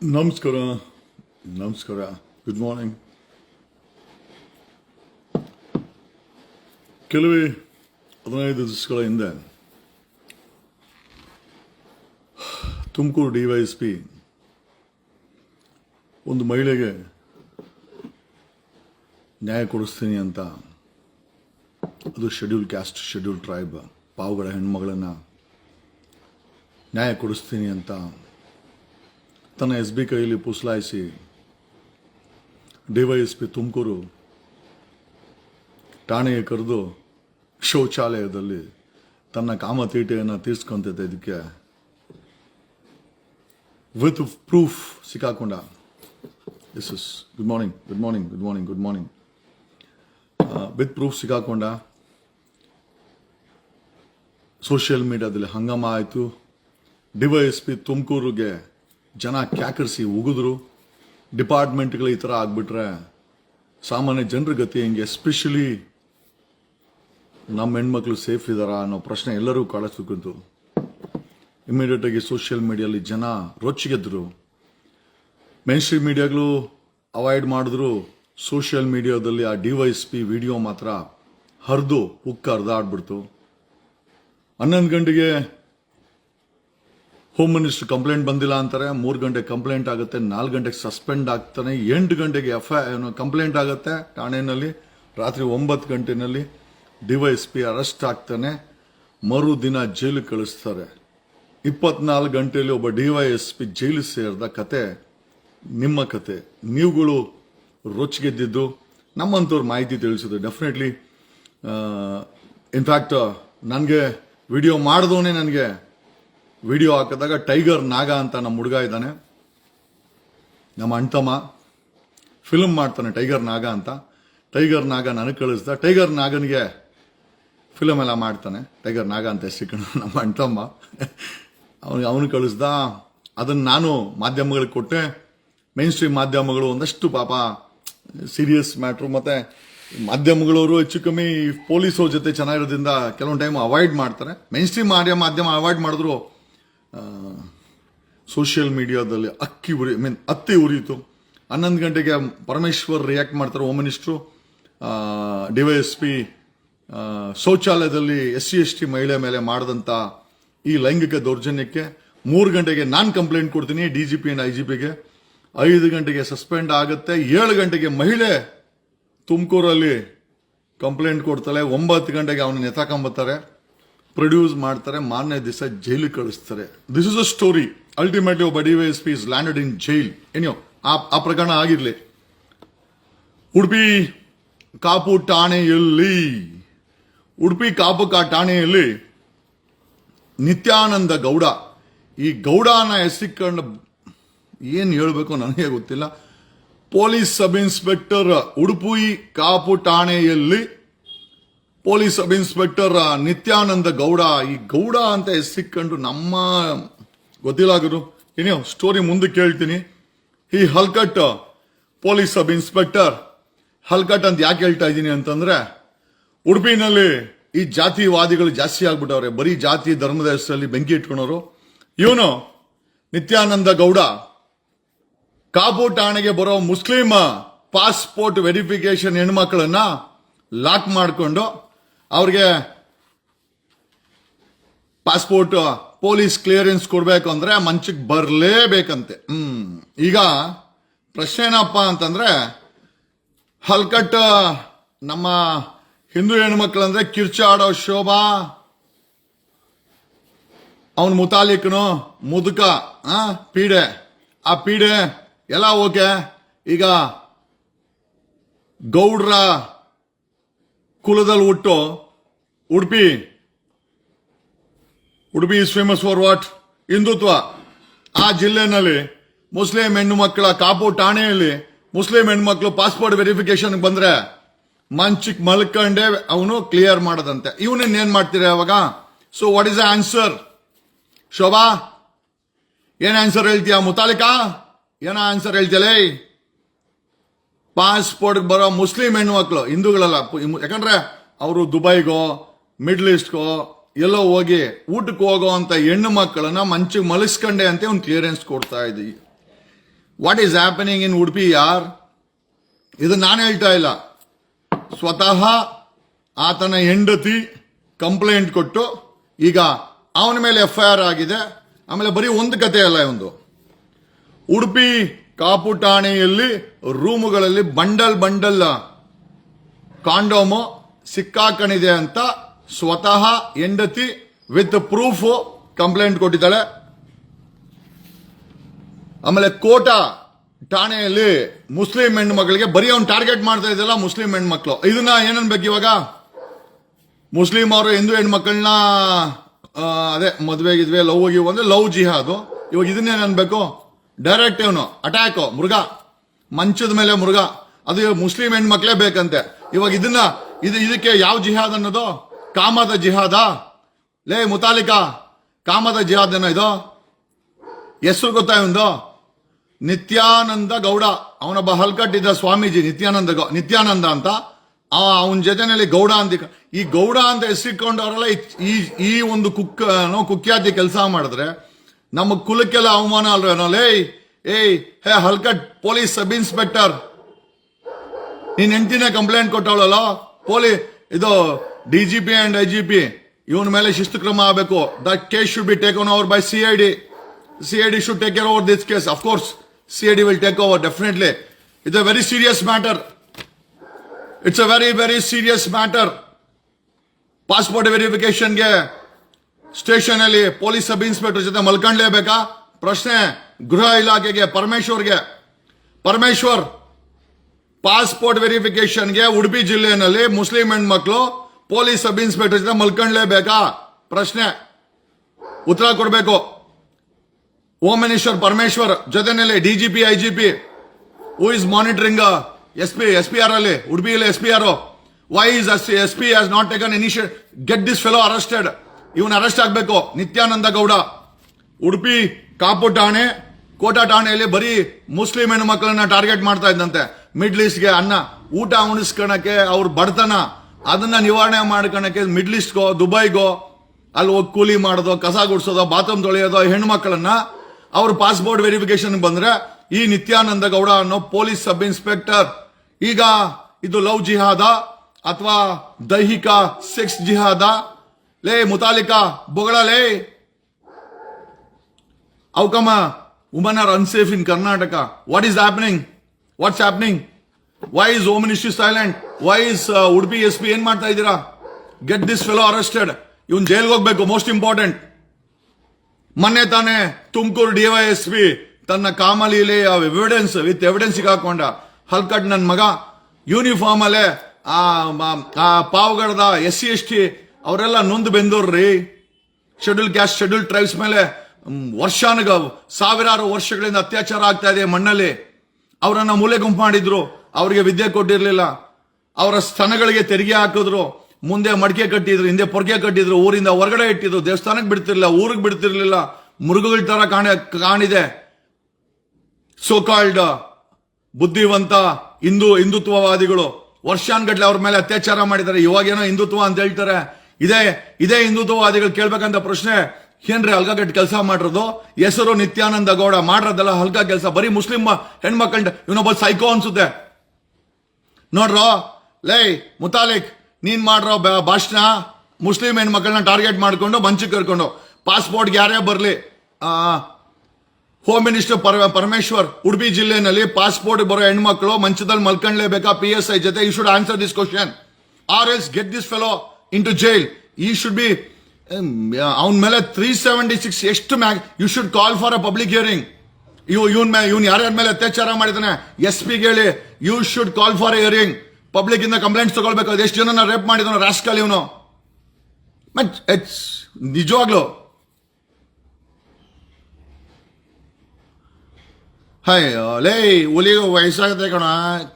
ನಮಸ್ಕಾರ ನಮಸ್ಕಾರ good morning ಕೆಲವೇ ಹದಿನೈದು ದಿವಸಗಳ ಹಿಂದೆ Tumakuru D Y S P ಒಂದು ಮಹಿಳೆಗೆ ನ್ಯಾಯ ಕೊಡಿಸ್ತೀನಿ ಅಂತ. ಅದು ಶೆಡ್ಯೂಲ್ ಕ್ಯಾಸ್ಟ್ ಶೆಡ್ಯೂಲ್ ಟ್ರೈಬ್ ಪಾವುಗಳ ಹೆಣ್ಮಗಳನ್ನು ನ್ಯಾಯ ಕೊಡಿಸ್ತೀನಿ ಅಂತ ತನ್ನ ಎಸ್ ಬಿ ಕೈಯಲ್ಲಿ ಪುಸಲಾಯಿಸಿ ಡಿವೈಎಸ್ ಪಿ ತುಮಕೂರು ಠಾಣೆಗೆ ಕರೆದು ಶೌಚಾಲಯದಲ್ಲಿ ತನ್ನ ಕಾಮತೀಟೆಯನ್ನು ತೀರ್ಸ್ಕೊಂತೈತೆ ಇದಕ್ಕೆ with proof ಸಿಕ್ಕಾಕೊಂಡ. S S good morning good morning good morning good morning with proof ಸಿಕ್ಕಾಕೊಂಡ. Social ಮೀಡಿಯಾದಲ್ಲಿ ಹಂಗಾಮ ಆಯಿತು. ಡಿವೈಎಸ್ಪಿ ತುಮಕೂರಿಗೆ ಜನ ಕ್ಯಾಕರಿಸಿ ಉಗಿದ್ರು. ಡಿಪಾರ್ಟ್ಮೆಂಟ್ಗಳು ಈ ಥರ ಆಗಿಬಿಟ್ರೆ ಸಾಮಾನ್ಯ ಜನರ ಗತಿ ಹೆಂಗೆ? ಎಸ್ಪೆಷಲಿ ನಮ್ಮ ಹೆಣ್ಮಕ್ಳು ಸೇಫ್ ಇದ್ದಾರಾ ಅನ್ನೋ ಪ್ರಶ್ನೆ ಎಲ್ಲರೂ ಕಾಣಿಸ್ಬೇಕಿತ್ತು ಇಮಿಡಿಯೇಟ್ ಆಗಿ ಸೋಷಿಯಲ್ ಮೀಡಿಯಲ್ಲಿ ಜನ ರೊಚ್ಚಿಗೆದ್ರು. ಮೇನ್ ಸ್ಟ್ರೀಮ್ ಮೀಡಿಯಾಗಳು ಅವಾಯ್ಡ್ ಮಾಡಿದ್ರು. ಸೋಷಿಯಲ್ ಮೀಡಿಯಾದಲ್ಲಿ ಆ ಡಿ ವೈಸ್ ಪಿ ವಿಡಿಯೋ ಮಾತ್ರ ಹರಿದು ಉಕ್ಕ ಹರಿದಾಡ್ಬಿಡ್ತು ಹನ್ನೊಂದು ಗಂಟೆಗೆ ಹೋಮ್ ಮಿನಿಸ್ಟರ್ ಕಂಪ್ಲೇಂಟ್ ಬಂದಿಲ್ಲ ಅಂತಾರೆ, ಮೂರು ಗಂಟೆ ಕಂಪ್ಲೇಂಟ್ ಆಗುತ್ತೆ, ನಾಲ್ಕು ಗಂಟೆಗೆ ಸಸ್ಪೆಂಡ್ ಆಗ್ತಾನೆ, ಎಂಟು ಗಂಟೆಗೆ ಎಫ್ ಐ ಕಂಪ್ಲೇಂಟ್ ಆಗುತ್ತೆ, ಠಾಣೆಯಲ್ಲಿ, ರಾತ್ರಿ ಒಂಬತ್ತು ಗಂಟೆನಲ್ಲಿ ಡಿವೈಸ್ ಪಿ ಅರೆಸ್ಟ್ ಆಗ್ತಾನೆ, ಮರುದಿನ ಜೈಲಿಗೆ ಕಳಿಸ್ತಾರೆ. ಇಪ್ಪತ್ನಾಲ್ಕು ಗಂಟೆಯಲ್ಲಿ ಒಬ್ಬ ಡಿವೈಎಸ್ ಪಿ ಜೈಲು ಸೇರಿದ ಕತೆ, ನಿಮ್ಮ ಕತೆ. ನೀವುಗಳು ರೊಚ್ಚಿಗೆದ್ದಿದ್ದು, ನಮ್ಮಂಥವ್ರು ಮಾಹಿತಿ ತಿಳಿಸಿದ್ರು. ಡೆಫಿನೆಟ್ಲಿ ಇನ್ಫ್ಯಾಕ್ಟ್ ನನಗೆ ವಿಡಿಯೋ ಮಾಡಿದವನೇ ನನಗೆ. ವಿಡಿಯೋ ಹಾಕಿದಾಗ ಟೈಗರ್ ನಾಗ ಅಂತ ನಮ್ಮ ಹುಡುಗ ಇದ್ದಾನೆ. ನಮ್ಮ ಅಣ್ತಮ್ಮ ಫಿಲ್ಮ್ ಮಾಡ್ತಾನೆ ಟೈಗರ್ ನಾಗ ಅಂತ. ಟೈಗರ್ ನಾಗ ನನಗೆ ಕಳಿಸ್ದ. ಟೈಗರ್ ನಾಗನಿಗೆ ಫಿಲಮ್ ಎಲ್ಲ ಮಾಡ್ತಾನೆ. ಟೈಗರ್ ನಾಗ ಅಂತ ಹೆಸರಿಕೊಂಡು ನಮ್ಮ ಅಣ್ತಮ್ಮ. ಅವನಿಗೆ ಅವನು ಕಳಿಸ್ದ. ಅದನ್ನು ನಾನು ಮಾಧ್ಯಮಗಳಿಗೆ ಕೊಟ್ಟೆ. ಮೇನ್ ಸ್ಟ್ರೀಮ್ ಮಾಧ್ಯಮಗಳು ಒಂದಷ್ಟು ಪಾಪ ಸೀರಿಯಸ್ ಮ್ಯಾಟ್ರು ಮತ್ತೆ ಮಾಧ್ಯಮಗಳವರು ಹೆಚ್ಚು ಕಮ್ಮಿ ಪೊಲೀಸವ್ರ ಜೊತೆ ಚೆನ್ನಾಗಿರೋದ್ರಿಂದ ಕೆಲವೊಂದು ಟೈಮ್ ಅವಾಯ್ಡ್ ಮಾಡ್ತಾರೆ. ಮೇನ್ ಸ್ಟ್ರೀಮ್ ಮಾಧ್ಯಮ ಅವಾಯ್ಡ್ ಮಾಡಿದ್ರು ಸೋಷಿಯಲ್ ಮೀಡಿಯಾದಲ್ಲಿ ಅಕ್ಕಿ ಉರಿ ಮೀನ್ ಅತ್ತಿ ಉರಿಯಿತು ಹನ್ನೊಂದು ಗಂಟೆಗೆ ಪರಮೇಶ್ವರ್ ರಿಯಾಕ್ಟ್ ಮಾಡ್ತಾರೆ ಹೋಮ್ ಮಿನಿಸ್ಟ್ರು ಡಿವೈಎಸ್ ಪಿ ಶೌಚಾಲಯದಲ್ಲಿ ಎಸ್ ಸಿ, ಎಸ್ ಟಿ ಮಹಿಳೆ ಮೇಲೆ ಮಾಡಿದಂಥ ಈ ಲೈಂಗಿಕ ದೌರ್ಜನ್ಯಕ್ಕೆ ಮೂರು ಗಂಟೆಗೆ ನಾನು ಕಂಪ್ಲೇಂಟ್ ಕೊಡ್ತೀನಿ D G P and I G ಪಿಗೆ ಐದು ಗಂಟೆಗೆ ಸಸ್ಪೆಂಡ್ ಆಗುತ್ತೆ. ಏಳು ಗಂಟೆಗೆ ಮಹಿಳೆ ತುಮಕೂರಲ್ಲಿ ಕಂಪ್ಲೇಂಟ್ ಕೊಡ್ತಾಳೆ. ಒಂಬತ್ತು ಗಂಟೆಗೆ ಅವನ ಎತ್ತಾಕೊಂಬತ್ತಾರೆ ಪ್ರೊಡ್ಯೂಸ್ ಮಾಡ್ತಾರೆ, ಮಾರನೇ ದಿವಸ ಜೈಲಿಗೆ ಕಳಿಸ್ತಾರೆ. This is a story ultimately ಒಬ್ಬ D Y S P is landed in jail ಏನೋ ಆ ಪ್ರಕರಣ ಆಗಿರಲಿ. ಉಡುಪಿ ಕಾಪು ಠಾಣೆಯಲ್ಲಿ, ಉಡುಪಿ ಕಾಪು ಕಾ ಠಾಣೆಯಲ್ಲಿ ನಿತ್ಯಾನಂದ ಗೌಡ, ಈ ಗೌಡನ ಎಸಿಕೊಂಡು ಏನು ಹೇಳಬೇಕು ನನಗೆ ಗೊತ್ತಿಲ್ಲ. Police sub inspector Udupi Kapu ಠಾಣೆಯಲ್ಲಿ police sub inspector Nityananda Gowda. ಈ ಗೌಡ ಅಂತ ಹೆಸರಿಕೊಂಡು ನಮ್ಮ ಗೊತ್ತಿಲ್ಲ ಗುರು ಏನೋ ಸ್ಟೋರಿ ಮುಂದೆ ಕೇಳ್ತೀನಿ. ಈ ಹಲ್ಕಟ್ ಪೊಲೀಸ್ ಸಬ್ ಇನ್ಸ್ಪೆಕ್ಟರ್ ಹಲ್ಕಟ್ ಅಂತ ಯಾಕೆ ಹೇಳ್ತಾ ಇದ್ದೀನಿ ಅಂತಂದ್ರೆ, ಉಡುಪಿನಲ್ಲಿ ಈ ಜಾತಿವಾದಿಗಳು ಜಾಸ್ತಿ ಆಗ್ಬಿಟ್ಟವ್ರೆ. ಬರೀ ಜಾತಿ ಧರ್ಮದ ಹೆಸರಲ್ಲಿ ಬೆಂಕಿ ಇಟ್ಕೊಳೋರು. ಇವನು ನಿತ್ಯಾನಂದ ಗೌಡ. ಕಾಪು ಠಾಣೆಗೆ ಬರೋ ಮುಸ್ಲಿಂ ಪಾಸ್ಪೋರ್ಟ್ ವೆರಿಫಿಕೇಶನ್ ಹೆಣ್ಮಕ್ಳನ್ನ ಲಾಕ್ ಮಾಡಿಕೊಂಡು ಅವ್ರಿಗೆ ಪಾಸ್ಪೋರ್ಟ್ ಪೊಲೀಸ್ ಕ್ಲಿಯರೆನ್ಸ್ ಕೊಡಬೇಕು ಅಂದ್ರೆ ಮಂಚಕ್ಕೆ ಬರಲೇಬೇಕಂತೆ. ಹ್ಮ್. ಈಗ ಪ್ರಶ್ನೆ ಏನಪ್ಪ ಅಂತಂದ್ರೆ ಹಲ್ಕಟ್ ನಮ್ಮ ಹಿಂದೂ ಹೆಣ್ಮಕ್ಳಂದ್ರೆ ಕಿರ್ಚಾಡೋ ಶೋಭಾ, ಅವನ್ ಮುತಾಲಿಕ್ನು ಮುದುಕ, ಆ, ಪೀಡೆ. ಆ ಪೀಡೆ ಎಲ್ಲ ಓಕೆ. ಈಗ ಗೌಡ್ರ ಕುಲದಲ್ಲಿ ಹುಟ್ಟು Udupi. Udupi is famous for what Hindutva. ಆ ಜಿಲ್ಲೆನಲ್ಲಿ ಮುಸ್ಲಿಂ ಹೆಣ್ಣು ಮಕ್ಕಳ ಕಾಪು ಠಾಣೆಯಲ್ಲಿ ಮುಸ್ಲಿಂ ಮಕ್ಕಳು ಪಾಸ್ಪೋರ್ಟ್ ವೆರಿಫಿಕೇಶನ್ ಬಂದ್ರೆ ಮಂಚಿಕ್ ಮಲ್ಕಂಡೆ ಅವನು ಕ್ಲಿಯರ್ ಮಾಡದಂತೆ. ಇವನನ್ನ ಏನ್ ಮಾಡ್ತೀರ ಅವಾಗ so what is answer Shobha, ಏನ್ ಆನ್ಸರ್ ಹೇಳ್ತೀಯ ಮುತಾಲಿಕಾ? ಏನ ಆನ್ಸರ್ ಹೇಳ್ತಿಯಲೇ ಪಾಸ್ಪೋರ್ಟ್ ಬರೋ ಮುಸ್ಲಿಂ ಹೆಣ್ಮಕ್ಳು ಹಿಂದೂಗಳಲ್ಲ ಪು- ಯಾಕಂದ್ರೆ ಅವರು ದುಬೈಗೋ, ಮಿಡ್ಲ್ ಈಸ್ಟ್ಗೋ, ಎಲ್ಲೋ ಹೋಗಿ ಊಟಕ್ಕೆ ಹೋಗೋ ಅಂತ ಹೆಣ್ಣು ಮಕ್ಕಳನ್ನ ಮಂಚಿಗೆ ಮಲಸ್ಕೊಂಡೆ ಅಂತ ಒಂದು ಕ್ಲಿಯರೆನ್ಸ್ ಕೊಡ್ತಾ ಇದ್ದೀವಿ what is happening in Udupi ಯಾರ್? ಇದು ನಾನು ಹೇಳ್ತಾ ಇಲ್ಲ. ಸ್ವತಃ ಆತನ ಹೆಂಡತಿ ಕಂಪ್ಲೇಂಟ್ ಕೊಟ್ಟು, ಈಗ ಅವನ ಮೇಲೆ ಎಫ್ ಐ ಆರ್ ಆಗಿದೆ. ಆಮೇಲೆ ಬರೀ ಒಂದು ಕತೆ ಅಲ್ಲ ಒಂದು ಉಡುಪಿ ಕಾಪು ಠಾಣೆಯಲ್ಲಿ ರೂಮುಗಳಲ್ಲಿ ಬಂಡಲ್ ಬಂಡಲ್ ಕಾಂಡೋಮು ಸಿಕ್ಕಾಕಣಿದೆ ಅಂತ ಸ್ವತಃ ಹೆಂಡತಿ ವಿತ್ ಪ್ರೂಫ್ ಕಂಪ್ಲೇಂಟ್ ಕೊಟ್ಟಿದ್ದಾಳೆ. ಆಮೇಲೆ ಕೋಟ ಠಾಣೆಯಲ್ಲಿ ಮುಸ್ಲಿಂ ಹೆಣ್ಮಕ್ಳಿಗೆ ಬರೀ ಅವ್ನು ಟಾರ್ಗೆಟ್ ಮಾಡ್ತಾ ಇದ್ದಲ್ಲ ಮುಸ್ಲಿಂ ಹೆಣ್ಮಕ್ಳು. ಇದನ್ನ ಏನನ್ಬೇಕು ಇವಾಗ? ಮುಸ್ಲಿಂ ಅವರು ಹಿಂದೂ ಹೆಣ್ಮಕ್ಳನ್ನ ಅದೇ ಮದುವೆ ಗಿದ್ವೆ ಲವ್ ಗಿವ್ ಅಂದ್ರೆ ಲವ್ ಜಿಹಾದು. ಇವಾಗ ಇದನ್ನೇನ್ ಅನ್ಬೇಕು? ಡೈರೆಕ್ಟ್ ಇವನು, ಅಟ್ಯಾಕ್, ಮೃಗ. ಮಂಚದ ಮೇಲೆ ಮೃಗ. ಅದು ಮುಸ್ಲಿಂ ಹೆಣ್ಮಕ್ಳೇ ಬೇಕಂತೆ. ಇವಾಗ ಇದನ್ನ, ಇದು ಇದಕ್ಕೆ ಯಾವ ಜಿಹಾದ್ ಅನ್ನೋದು? ಕಾಮದ ಜಿಹಾದ. ಲೇ, ಮುತಾಲಿಕಾ, ಕಾಮದ ಜಿಹಾದ್ ಏನೋ ಇದು? ಹೆಸರು ಗೊತ್ತಾ ಇವಂದು? ನಿತ್ಯಾನಂದ ಗೌಡ. ಅವನೊಬ್ಬ ಹಲ್ಕಟ್ಟಿದ್ದ ಸ್ವಾಮೀಜಿ, ನಿತ್ಯಾನಂದ ಗೌ- ನಿತ್ಯಾನಂದ ಅಂತ. ಆ, ಅವನ ಜೊತೆನಲ್ಲಿ ಗೌಡ ಅಂತ ಈ ಗೌಡ ಅಂತ ಹೆಸರಿಕೊಂಡವರೆಲ್ಲ ಈ- ಈ ಒಂದು ಕುಕ್ ಕುಖ್ಯಾತಿ ಕೆಲಸ ಮಾಡಿದ್ರೆ ನಮ್ಮ ಕುಲಕ್ಕೆಲ್ಲ ಅವಮಾನ ಅಲ್ವೇನೋ ಏಯ್ ಏಯ್, ಹೇ ಹಲ್ಕಟ್ ಪೊಲೀಸ್ ಸಬ್ ಇನ್ಸ್ಪೆಕ್ಟರ್. ನೀನ್ ಹೆಂಡತಿನೇ ಕಂಪ್ಲೇಂಟ್ ಕೊಟ್ಟವಳಲ್ಲ? ಪೊಲೀ, ಇದು D G P and I G P, ಇವನ ಮೇಲೆ ಶಿಸ್ತು ಕ್ರಮ ಆಗಬೇಕು. That case should be taken over by C I D C I D should take care over this case of course C I D will take over definitely it's a very serious matter it's a very very serious matter passport ವೆರಿಫಿಕೇಶನ್ಗೆ station ಅಲ್ಲಿ police sub inspector ಜೊತೆ ಮಲ್ಕೊಂಡ್ಲೇಬೇಕಾ ಪ್ರಶ್ನೆ ಗೃಹ ಇಲಾಖೆಗೆ ಪರಮೇಶ್ವರ್ಗೆ Parameshwar passport ವೆರಿಫಿಕೇಶನ್ಗೆ ಉಡುಪಿ ಜಿಲ್ಲೆಯಲ್ಲಿ Muslim ಹೆಣ್ಮಕ್ಳು ಪೊಲೀಸ್ ಸಬ್ ಇನ್ಸ್ಪೆಕ್ಟರ್ ಜೊತೆ ಮಲ್ಕೊಂಡ್ಲೇಬೇಕಾ ಪ್ರಶ್ನೆ ಉತ್ತರ ಕೊಡಬೇಕು ಹೋಮ್ ಮಿನಿಸ್ಟರ್ ಪರಮೇಶ್ವರ್ ಜೊತೆನಲ್ಲಿ DGP IGP who is monitoring S P S P are ಅಲ್ಲಿ ಉಡುಪಿಯಲ್ಲಿ S P are why is S P has not taken initiate get this fellow arrested even arrest ಆಗಬೇಕು. ನಿತ್ಯಾನಂದ ಗೌಡ. ಉಡುಪಿ ಕಾಪು ಠಾಣೆ, ಕೋಟಾ ಠಾಣೆಯಲ್ಲಿ ಬರೀ ಮುಸ್ಲಿಂ ಹೆಣ್ಣು ಮಕ್ಕಳನ್ನ ಟಾರ್ಗೆಟ್ ಮಾಡ್ತಾ ಇದ್ದಂತೆ. ಮಿಡ್ಲ್ ಈಸ್ಟ್ಗೆ ಅನ್ನ, ಊಟ ಉಣಿಸ್ಕೊಳಕ್ಕೆ ಅವ್ರ ಬಡತನ. ಅದನ್ನ ನಿವಾರಣೆ ಮಾಡ್ಕೊಳಕ್ಕೆ ಮಿಡ್ಲ್ ಈಸ್ಟ್ಗೋ ದುಬೈಗೋ, ಅಲ್ಲಿ ಹೋಗಿ ಕೂಲಿ ಮಾಡೋದು, ಕಸ ಗುಡಿಸೋದು, ಬಾತ್ರೂಮ್ ತೊಳೆಯೋದು ಹೆಣ್ಮಕ್ಳನ್ನ ಅವ್ರ ಪಾಸ್ಪೋರ್ಟ್ ವೆರಿಫಿಕೇಶನ್ ಬಂದ್ರೆ ಈ ನಿತ್ಯಾನಂದ ಗೌಡ ಅನ್ನೋ ಪೊಲೀಸ್ ಸಬ್ ಇನ್ಸ್ಪೆಕ್ಟರ್. ಈಗ ಇದು ಲವ್ ಜಿಹಾದ ಅಥವಾ ದೈಹಿಕ ಸೆಕ್ಸ್ ಜಿಹಾದ. ಲೇ ಮುತಾಲಿಕಾ ಬೊಗಳ ಲೇ. How come are women in Karnataka what Karnataka? What what's happening? Why is Why is silent why is uh, Udupi SP ಏನ್ ಮಾಡ್ತಾ ಇದ್ದೀರಾ? ಗೆಟ್ ದಿಸ್ ಫೆಲೋ ಅರೆಸ್ಟೆಡ್ ಇವನ್ ಜೈಲ್ಗೆ ಹೋಗ್ಬೇಕು ಮೋಸ್ಟ್ ಇಂಪಾರ್ಟೆಂಟ್ ಮೊನ್ನೆ ತಾನೇ ತುಮಕೂರು ಪಿ ತನ್ನ ಕಾಮಲೀಲೆ ಎವಿಡೆನ್ಸ್ ವಿತ್ ಎವಿಡೆನ್ಸ್ ಹಾಕೊಂಡ ಹಲ್ಕಟ್ ನನ್ನ ಮಗ ಯೂನಿಫಾರ್ಮ್ ಅಲ್ಲೇ ಆ ಪಾವಗಡದ ಎಸ್ ಸಿ ಎಸ್ ಟಿ ಅವರೆಲ್ಲ ನೊಂದು ಬೆಂದವ್ರಿ ಶೆಡ್ಯೂಲ್ ಕ್ಯಾಸ್ಟ್ ಶೆಡ್ಯೂಲ್ ಟ್ರೈಬ್ಸ್ ಮೇಲೆ ವರ್ಷಾನುಗ, ಸಾವಿರಾರು ವರ್ಷಗಳಿಂದ ಅತ್ಯಾಚಾರ ಆಗ್ತಾ ಇದೆ ಮಣ್ಣಲ್ಲಿ. ಅವರನ್ನ ಮೂಲೆ ಗುಂಪು ಮಾಡಿದ್ರು. ಅವರಿಗೆ ವಿದ್ಯೆ ಕೊಟ್ಟಿರಲಿಲ್ಲ. ಅವರ ಸ್ತನಗಳಿಗೆ ತೆರಿಗೆ ಹಾಕಿದ್ರು. ಮುಂದೆ ಮಡಿಕೆ ಕಟ್ಟಿದ್ರು, ಹಿಂದೆ ಪೊರ್ಗೆ ಕಟ್ಟಿದ್ರು, ಊರಿಂದ ಹೊರಗಡೆ ಇಟ್ಟಿದ್ರು. ದೇವಸ್ಥಾನಕ್ಕೆ ಬಿಡ್ತಿರ್ಲಿಲ್ಲ, ಊರಿಗೆ ಬಿಡ್ತಿರ್ಲಿಲ್ಲ. ಮೃಗಗಳ ತರ ಕಾಣ, ಕಾಣಿದೆ. ಸೋಕಾಲ್ಡ್ ಬುದ್ಧಿವಂತ ಹಿಂದೂ ಹಿಂದುತ್ವವಾದಿಗಳು. ವರ್ಷಾನ್ಗಟ್ಲೆ ಅವ್ರ ಮೇಲೆ ಅತ್ಯಾಚಾರ ಮಾಡಿದ್ದಾರೆ. ಇವಾಗೇನೋ ಹಿಂದುತ್ವ ಅಂತ ಹೇಳ್ತಾರೆ. ಇದೇ ಇದೇ ಹಿಂದುತ್ವವಾದಿಗಳು ಕೇಳ್ಬೇಕಂತ ಪ್ರಶ್ನೆ, ಏನ್ರಿ ಹಲ್ಕಗಟ್ಟು ಕೆಲಸ ಮಾಡಿರೋದು? ಹೆಸರು ನಿತ್ಯಾನಂದ ಗೌಡ ಮಾಡಿರೋದೆಲ್ಲ ಹಲ್ಕ ಕೆಲಸ? ಬರೀ ಮುಸ್ಲಿಂ ಹೆಣ್ಮಕ್ಳ ಇವನೊಬ್ಬ ಸೈಕೋ ಅನ್ಸುತ್ತೆ. ನೋಡ್ರೋ, ಲೈ, ಮುತಾಲಿಕ್, ನೀನ್ ಮಾಡ್ರೋ ಭಾಷಣ, ಮುಸ್ಲಿಂ ಹೆಣ್ಮಕ್ಳನ್ನ ಟಾರ್ಗೆಟ್ ಮಾಡ್ಕೊಂಡು ಮಂಚಿಗೆ ಕರ್ಕೊಂಡು ಪಾಸ್ಪೋರ್ಟ್ಗೆ ಯಾರೇ ಬರಲಿ ಹೋಮ್ ಮಿನಿಸ್ಟರ್ ಪರ- ಪರಮೇಶ್ವರ್, ಉಡುಪಿ ಜಿಲ್ಲೆನಲ್ಲಿ ಪಾಸ್ಪೋರ್ಟ್ ಬರೋ ಹೆಣ್ಮಕ್ಳು ಮಂಚದಲ್ಲಿ ಮಲ್ಕೊಂಡ್ಲೇಬೇಕಾ ಪಿ ಎಸ್ ಐ ಜೊತೆ you should answer this question arrest get this fellow into jail ಈ ಶುಡ್ ಬಿ ಅವನ ಮೇಲೆ ತ್ರೀ ಸೆವೆಂಟಿ ಸಿಕ್ಸ್ ಎಷ್ಟು ಮ್ಯಾಗ್ you should call for a public hearing ಇವ್, ಇವನ್ ಮೇಲೆ ಇವ್ನು ಯಾರ್ಯಾರ ಮೇಲೆ ಅತ್ಯಾಚಾರ ಮಾಡಿದಾನೆ ಎಸ್ ಪಿ ಹೇಳಿ you should call for a hearing public ಇಂದ ಕಂಪ್ಲೇಂಟ್ಸ್ ತಗೊಳ್ಬೇಕು. ಅದು ಎಷ್ಟು ಜನ ರೇಪ್ ಮಾಡಿದಾನೋ ರಾಸ್ಕಲ್ ಇವನು. ನಿಜವಾಗ್ಲು. ಹಾಯ್ ಲೇ, ಹುಲಿ ವಯಸ್ಸಾಗತ್ತೆ ಕಣ.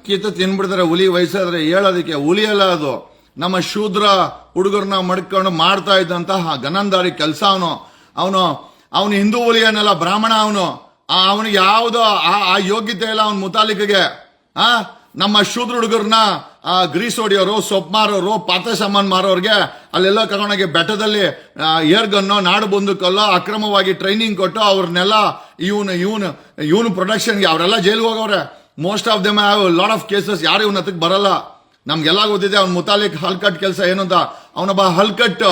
ಕಿತ್ತು ತಿನ್ಬಿಡ್ತಾರೆ, ಹುಲಿ ವಯಸ್ಸಾದ್ರೆ ಹೇಳೋದಕ್ಕೆ ಹುಲಿ ಅಲ್ಲ ಅದು. ನಮ್ಮ ಶೂದ್ರ ಹುಡುಗರನ್ನ ಮಡ್ಕೊಂಡು ಮಾಡ್ತಾ ಇದ್ದಂತಹ ಗನಂದಾರಿ ಕೆಲಸ ಅವನು. ಅವನು ಅವನು ಹಿಂದೂ ಹುಲಿಯನ್ನೆಲ್ಲ ಬ್ರಾಹ್ಮಣ ಅವನು. ಅವನಿಗೆ ಯಾವುದೋ, ಆ- ಯೋಗ್ಯತೆ ಇಲ್ಲ ಅವನ ಮುತಾಲಿಕೆಗೆ. ಆ, ನಮ್ಮ ಶೂದ್ರ ಹುಡುಗರನ್ನ ಗ್ರೀಸ್ ಹೊಡಿಯೋರು, ಸೊಪ್ಪು ಮಾರೋರು, ಪಾತ್ರ ಸಾಮಾನು ಮಾರೋರಿಗೆ ಅಲ್ಲೆಲ್ಲ ಕರ್ಕೊಂಡೋಗಿ ಬೆಟ್ಟದಲ್ಲಿ ಏರ್ಗನ್ನೋ, ನಾಡು ಬಂದುಕಲ್ಲೋ ಅಕ್ರಮವಾಗಿ ಟ್ರೈನಿಂಗ್ ಕೊಟ್ಟು ಅವ್ರನ್ನೆಲ್ಲ ಇವನು ಇವನು ಇವನು ಪ್ರೊಡಕ್ಷನ್ಗೆ ಅವರೆಲ್ಲ ಜೈಲಿಗೆ ಹೋಗವ್ರೆ. Most of them have lot of cases ಯಾರು ಇವನ ಹತ್ರಕ್ಕೆ ಬರಲ್ಲ. ನಮ್ಗೆಲ್ಲ ಗೊತ್ತಿದೆ ಅವ್ನ ಮುತಾಲಿಕ್ ಹಲ್ಕಟ್ ಕೆಲಸ ಏನು ಅಂತ. ಅವನೊಬ್ಬ ಹಲ್ಕಟ್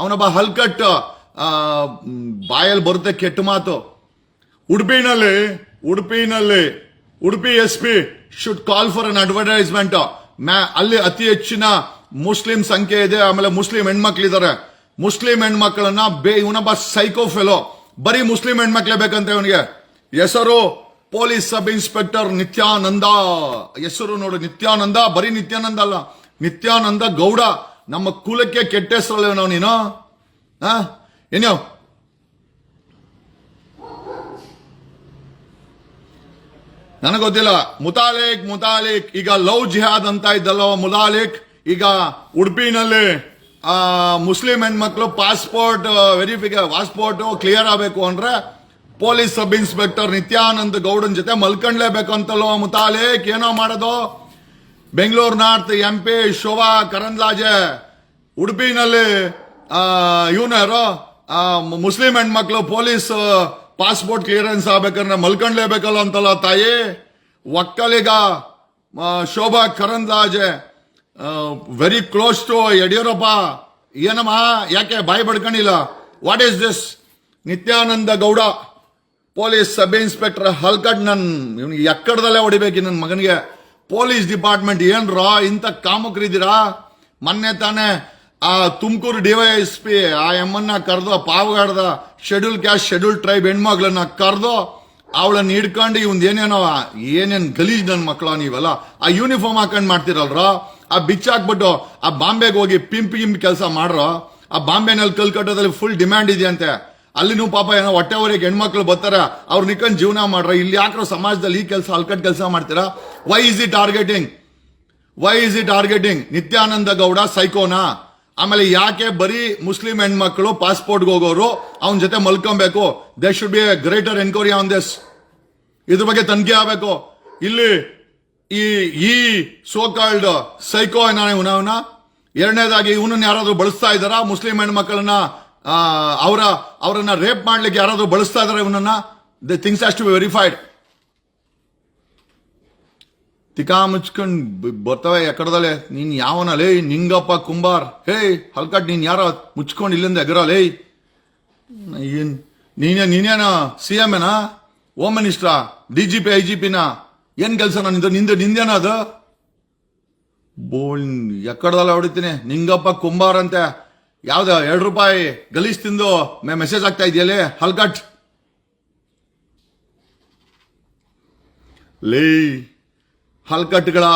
ಅವನೊಬ್ಬ ಹಲ್ಕಟ್ ಬಾಯಲ್ಲಿ ಬರುತ್ತೆ ಕೆಟ್ಟ ಮಾತು. ಉಡುಪಿನಲ್ಲಿ ಉಡುಪಿನಲ್ಲಿ, Udupi S P should call for an advertisement ಅಲ್ಲಿ ಅತಿ ಹೆಚ್ಚಿನ ಮುಸ್ಲಿಂ ಸಂಖ್ಯೆ ಇದೆ, ಆಮೇಲೆ ಮುಸ್ಲಿಂ ಹೆಣ್ಮಕ್ಳಿದ್ದಾರೆ ಮುಸ್ಲಿಂ ಹೆಣ್ಮಕ್ಳನ್ನ ಬೇ, ಇವನೊಬ್ಬ ಸೈಕೋ ಫೆಲೋ ಬರೀ ಮುಸ್ಲಿಂ ಹೆಣ್ಮಕ್ಳೇ ಬೇಕಂತೆ ಇವನಿಗೆ. ಹೆಸರು ಪೊಲೀಸ್ ಸಬ್ ಇನ್ಸ್ಪೆಕ್ಟರ್ ನಿತ್ಯಾನಂದ. ಹೆಸರು ನೋಡು, ನಿತ್ಯಾನಂದ, ಬರೀ ನಿತ್ಯಾನಂದ ಅಲ್ಲ, ನಿತ್ಯಾನಂದ ಗೌಡ. ನಮ್ಮ ಕುಲಕ್ಕೆ ಕೆಟ್ಟ ಹೆಸರಲ್ಲ ನಾವು ನೀನು ಏನೋ ಗೊತ್ತಿಲ್ಲ. ಮುತಾಲಿಕ್ ಮುತಾಲಿಕ್, ಈಗ ಲವ್ ಜಿಹಾದ್ ಅಂತ ಇದ್ದಲ್ಲ ಮುತಾಲಿಕ್, ಈಗ ಉಡುಪಿನಲ್ಲಿ ಮುಸ್ಲಿಂ ಹೆಣ್ಮಕ್ಳು ಪಾಸ್ಪೋರ್ಟ್ ವೆರಿಫಿಕೇ ಪಾಸ್ಪೋರ್ಟ್ ಕ್ಲಿಯರ್ ಆಗಬೇಕು ಅಂದ್ರೆ ಪೊಲೀಸ್ ಸಬ್ ಇನ್ಸ್ಪೆಕ್ಟರ್ ನಿತ್ಯಾನಂದ್ ಗೌಡನ್ ಜೊತೆ ಮಲ್ಕೊಂಡ್ಲೇಬೇಕು ಅಂತಲ್ವ ಮುತಾಲಿಕ್? ಏನೋ ಮಾಡೋದು? Bengaluru north M P Shobha Karandlaje, ಉಡುಪಿನಲ್ಲಿ ಇವನು ಯಾರೋ ಮುಸ್ಲಿಂ ಹೆಣ್ಮಕ್ಳು ಪೊಲೀಸ್ ಪಾಸ್ಪೋರ್ಟ್ ಕ್ಲಿಯರೆನ್ಸ್ ಆಗ್ಬೇಕಂದ್ರೆ ಮಲ್ಕೊಂಡ್ಲೇಬೇಕಲ್ಲ ಅಂತಲ್ಲ ತಾಯಿ? Vokkaliga Shobha Karandlaje very close to Yediyurappa. ಏನಮ್ಮ? ಯಾಕೆ ಬಾಯಿ ಬಡ್ಕೊಂಡಿಲ್ಲ? What is this Nityananda Gowda. Police sub inspector ಹಲ್ಕಟ್ ನನ್ ಇವನಿಗೆ ಎಕ್ಕಡದಲ್ಲೇ ಹೊಡಿಬೇಕು ನನ್ನ ಮಗನಿಗೆ. ಪೊಲೀಸ್ ಡಿಪಾರ್ಟ್ಮೆಂಟ್ ಏನ್ರಾ, ಇಂಥ ಕಾಮಕರಿದ್ದೀರಾ? ಮೊನ್ನೆ ತಾನೇ ಆ ತುಮಕೂರು ಡಿವೈಎಸ್ಪಿ ಆ ಎಮ್ಮನ್ನ ಕರೆದು ಪಾವಗಾಡ್ದ ಶೆಡ್ಯೂಲ್ ಕ್ಯಾಸ್ಟ್ ಶೆಡ್ಯೂಲ್ ಟ್ರೈಬ್ ಹೆಣ್ಮಕ್ಳನ್ನ ಕರೆದು, ಅವಳನ್ನ ಹಿಡ್ಕೊಂಡು ಇವನ್ ಏನೇನೋ, ಏನೇನ್ ಗಲೀಜ್ ನನ್ನ ಮಕ್ಕಳು ನೀವೆಲ್ಲ, ಆ ಯೂನಿಫಾರ್ಮ್ ಹಾಕೊಂಡು ಮಾಡ್ತಿರಲ್ರ? ಆ ಬಿಚ್ ಹಾಕ್ಬಿಟ್ಟು ಆ ಬಾಂಬೆಗೆ ಹೋಗಿ ಪಿಂಪ್ ಗಿಂಪ್ ಕೆಲಸ ಮಾಡ್ರೋ? ಆ ಬಾಂಬೆನಲ್ಲಿ ಕಲ್ಕಟ್ಟದಲ್ಲಿ ಫುಲ್ ಡಿಮ್ಯಾಂಡ್ ಇದೆಯಂತೆ. ಅಲ್ಲಿನೂ ಪಾಪ ಏನೋ ಹೊಟ್ಟೆವರೆಗೆ ಹೆಣ್ಮಕ್ಳು ಬರ್ತಾರ, ಅವ್ರು ನಿಕ್ಕಂಡ್ ಜೀವನ ಮಾಡ್ರ, ಇಲ್ಲಿ ಯಾಕ್ರೋ ಸಮಾಜದಲ್ಲಿ ಈ ಕೆಲಸ, ಅಲ್ಕಟ್ ಕೆಲಸ ಮಾಡ್ತೀರಾ? Why is he targeting why is he targeting Nityananda Gowda ಸೈಕೋನಾ? ಆಮೇಲೆ ಯಾಕೆ ಬರೀ ಮುಸ್ಲಿಂ ಹೆಣ್ಮಕ್ಳು ಪಾಸ್ಪೋರ್ಟ್ಗೆ ಹೋಗೋರು, ಅವನ ಜೊತೆ ಮಲ್ಕೊಬೇಕು? They should be a greater enquiry on this ಇದ್ರ ಬಗ್ಗೆ ತನಿಖೆ ಆಗಬೇಕು. ಇಲ್ಲಿ ಈ ಈ ಸೋಕಾಲ್ಡ್ ಸೈಕೋ ಇವನವನ ಎರಡನೇದಾಗಿ ಇವನನ್ನ ಯಾರಾದ್ರೂ ಬಳಸ್ತಾ ಇದ್ದಾರಾ? ಮುಸ್ಲಿಂ ಹೆಣ್ಮಕ್ಳನ್ನ ಅವರ, ಅವರನ್ನ ರೇಪ್ ಮಾಡ್ಲಿಕ್ಕೆ ಯಾರಾದರೂ ಬಳಸ್ತಾ ಇದ್ದಾರೆ ಇವನನ್ನ? The things has to be verified ತಿಕಾ ಮುಚ್ಕೊಂಡು ಬರ್ತವೆ ಎಕಡದಲ್ಲೇ. ನೀನ್ ಯಾವನ? ಲೇ, ನಿಂಗಪ್ಪ ಕುಂಬಾರ್. ಹೇ, ಹಲ್ಕಟ್, ನೀನ್ ಯಾರ? ಮುಚ್ಕೊಂಡು ಇಲ್ಲಿಂದ ಎಗರ, ಲೇ. ಏನ್, ನೀನೇ, ನೀನೇನ ಸಿ ಎಂ ಏನಾ? Home ಮಿನಿಸ್ಟ್ರಾ D G P I G ಪಿನ ಏನ್ ಕೆಲಸ ನಿಂದು ನಿಂದು, ನಿಂದೇನ ಅದು? ಬೋಳ್ ಎಕ್ಕಡದಲ್ಲ ಹೊಡಿತೀನಿ. ನಿಂಗಪ್ಪ ಕುಂಬಾರ್ ಅಂತೆ. ಯಾವ್ದ, ಎರಡು ರೂಪಾಯಿ ಗಲೀಜ್ ತಿಂದು ಮೆಸೇಜ್ ಆಗ್ತಾ ಇದೆಯಲ್ಲೇ? ಹಲ್ಕಟ್ ಲೇ ಹಲ್ಕಟ್ಗಳ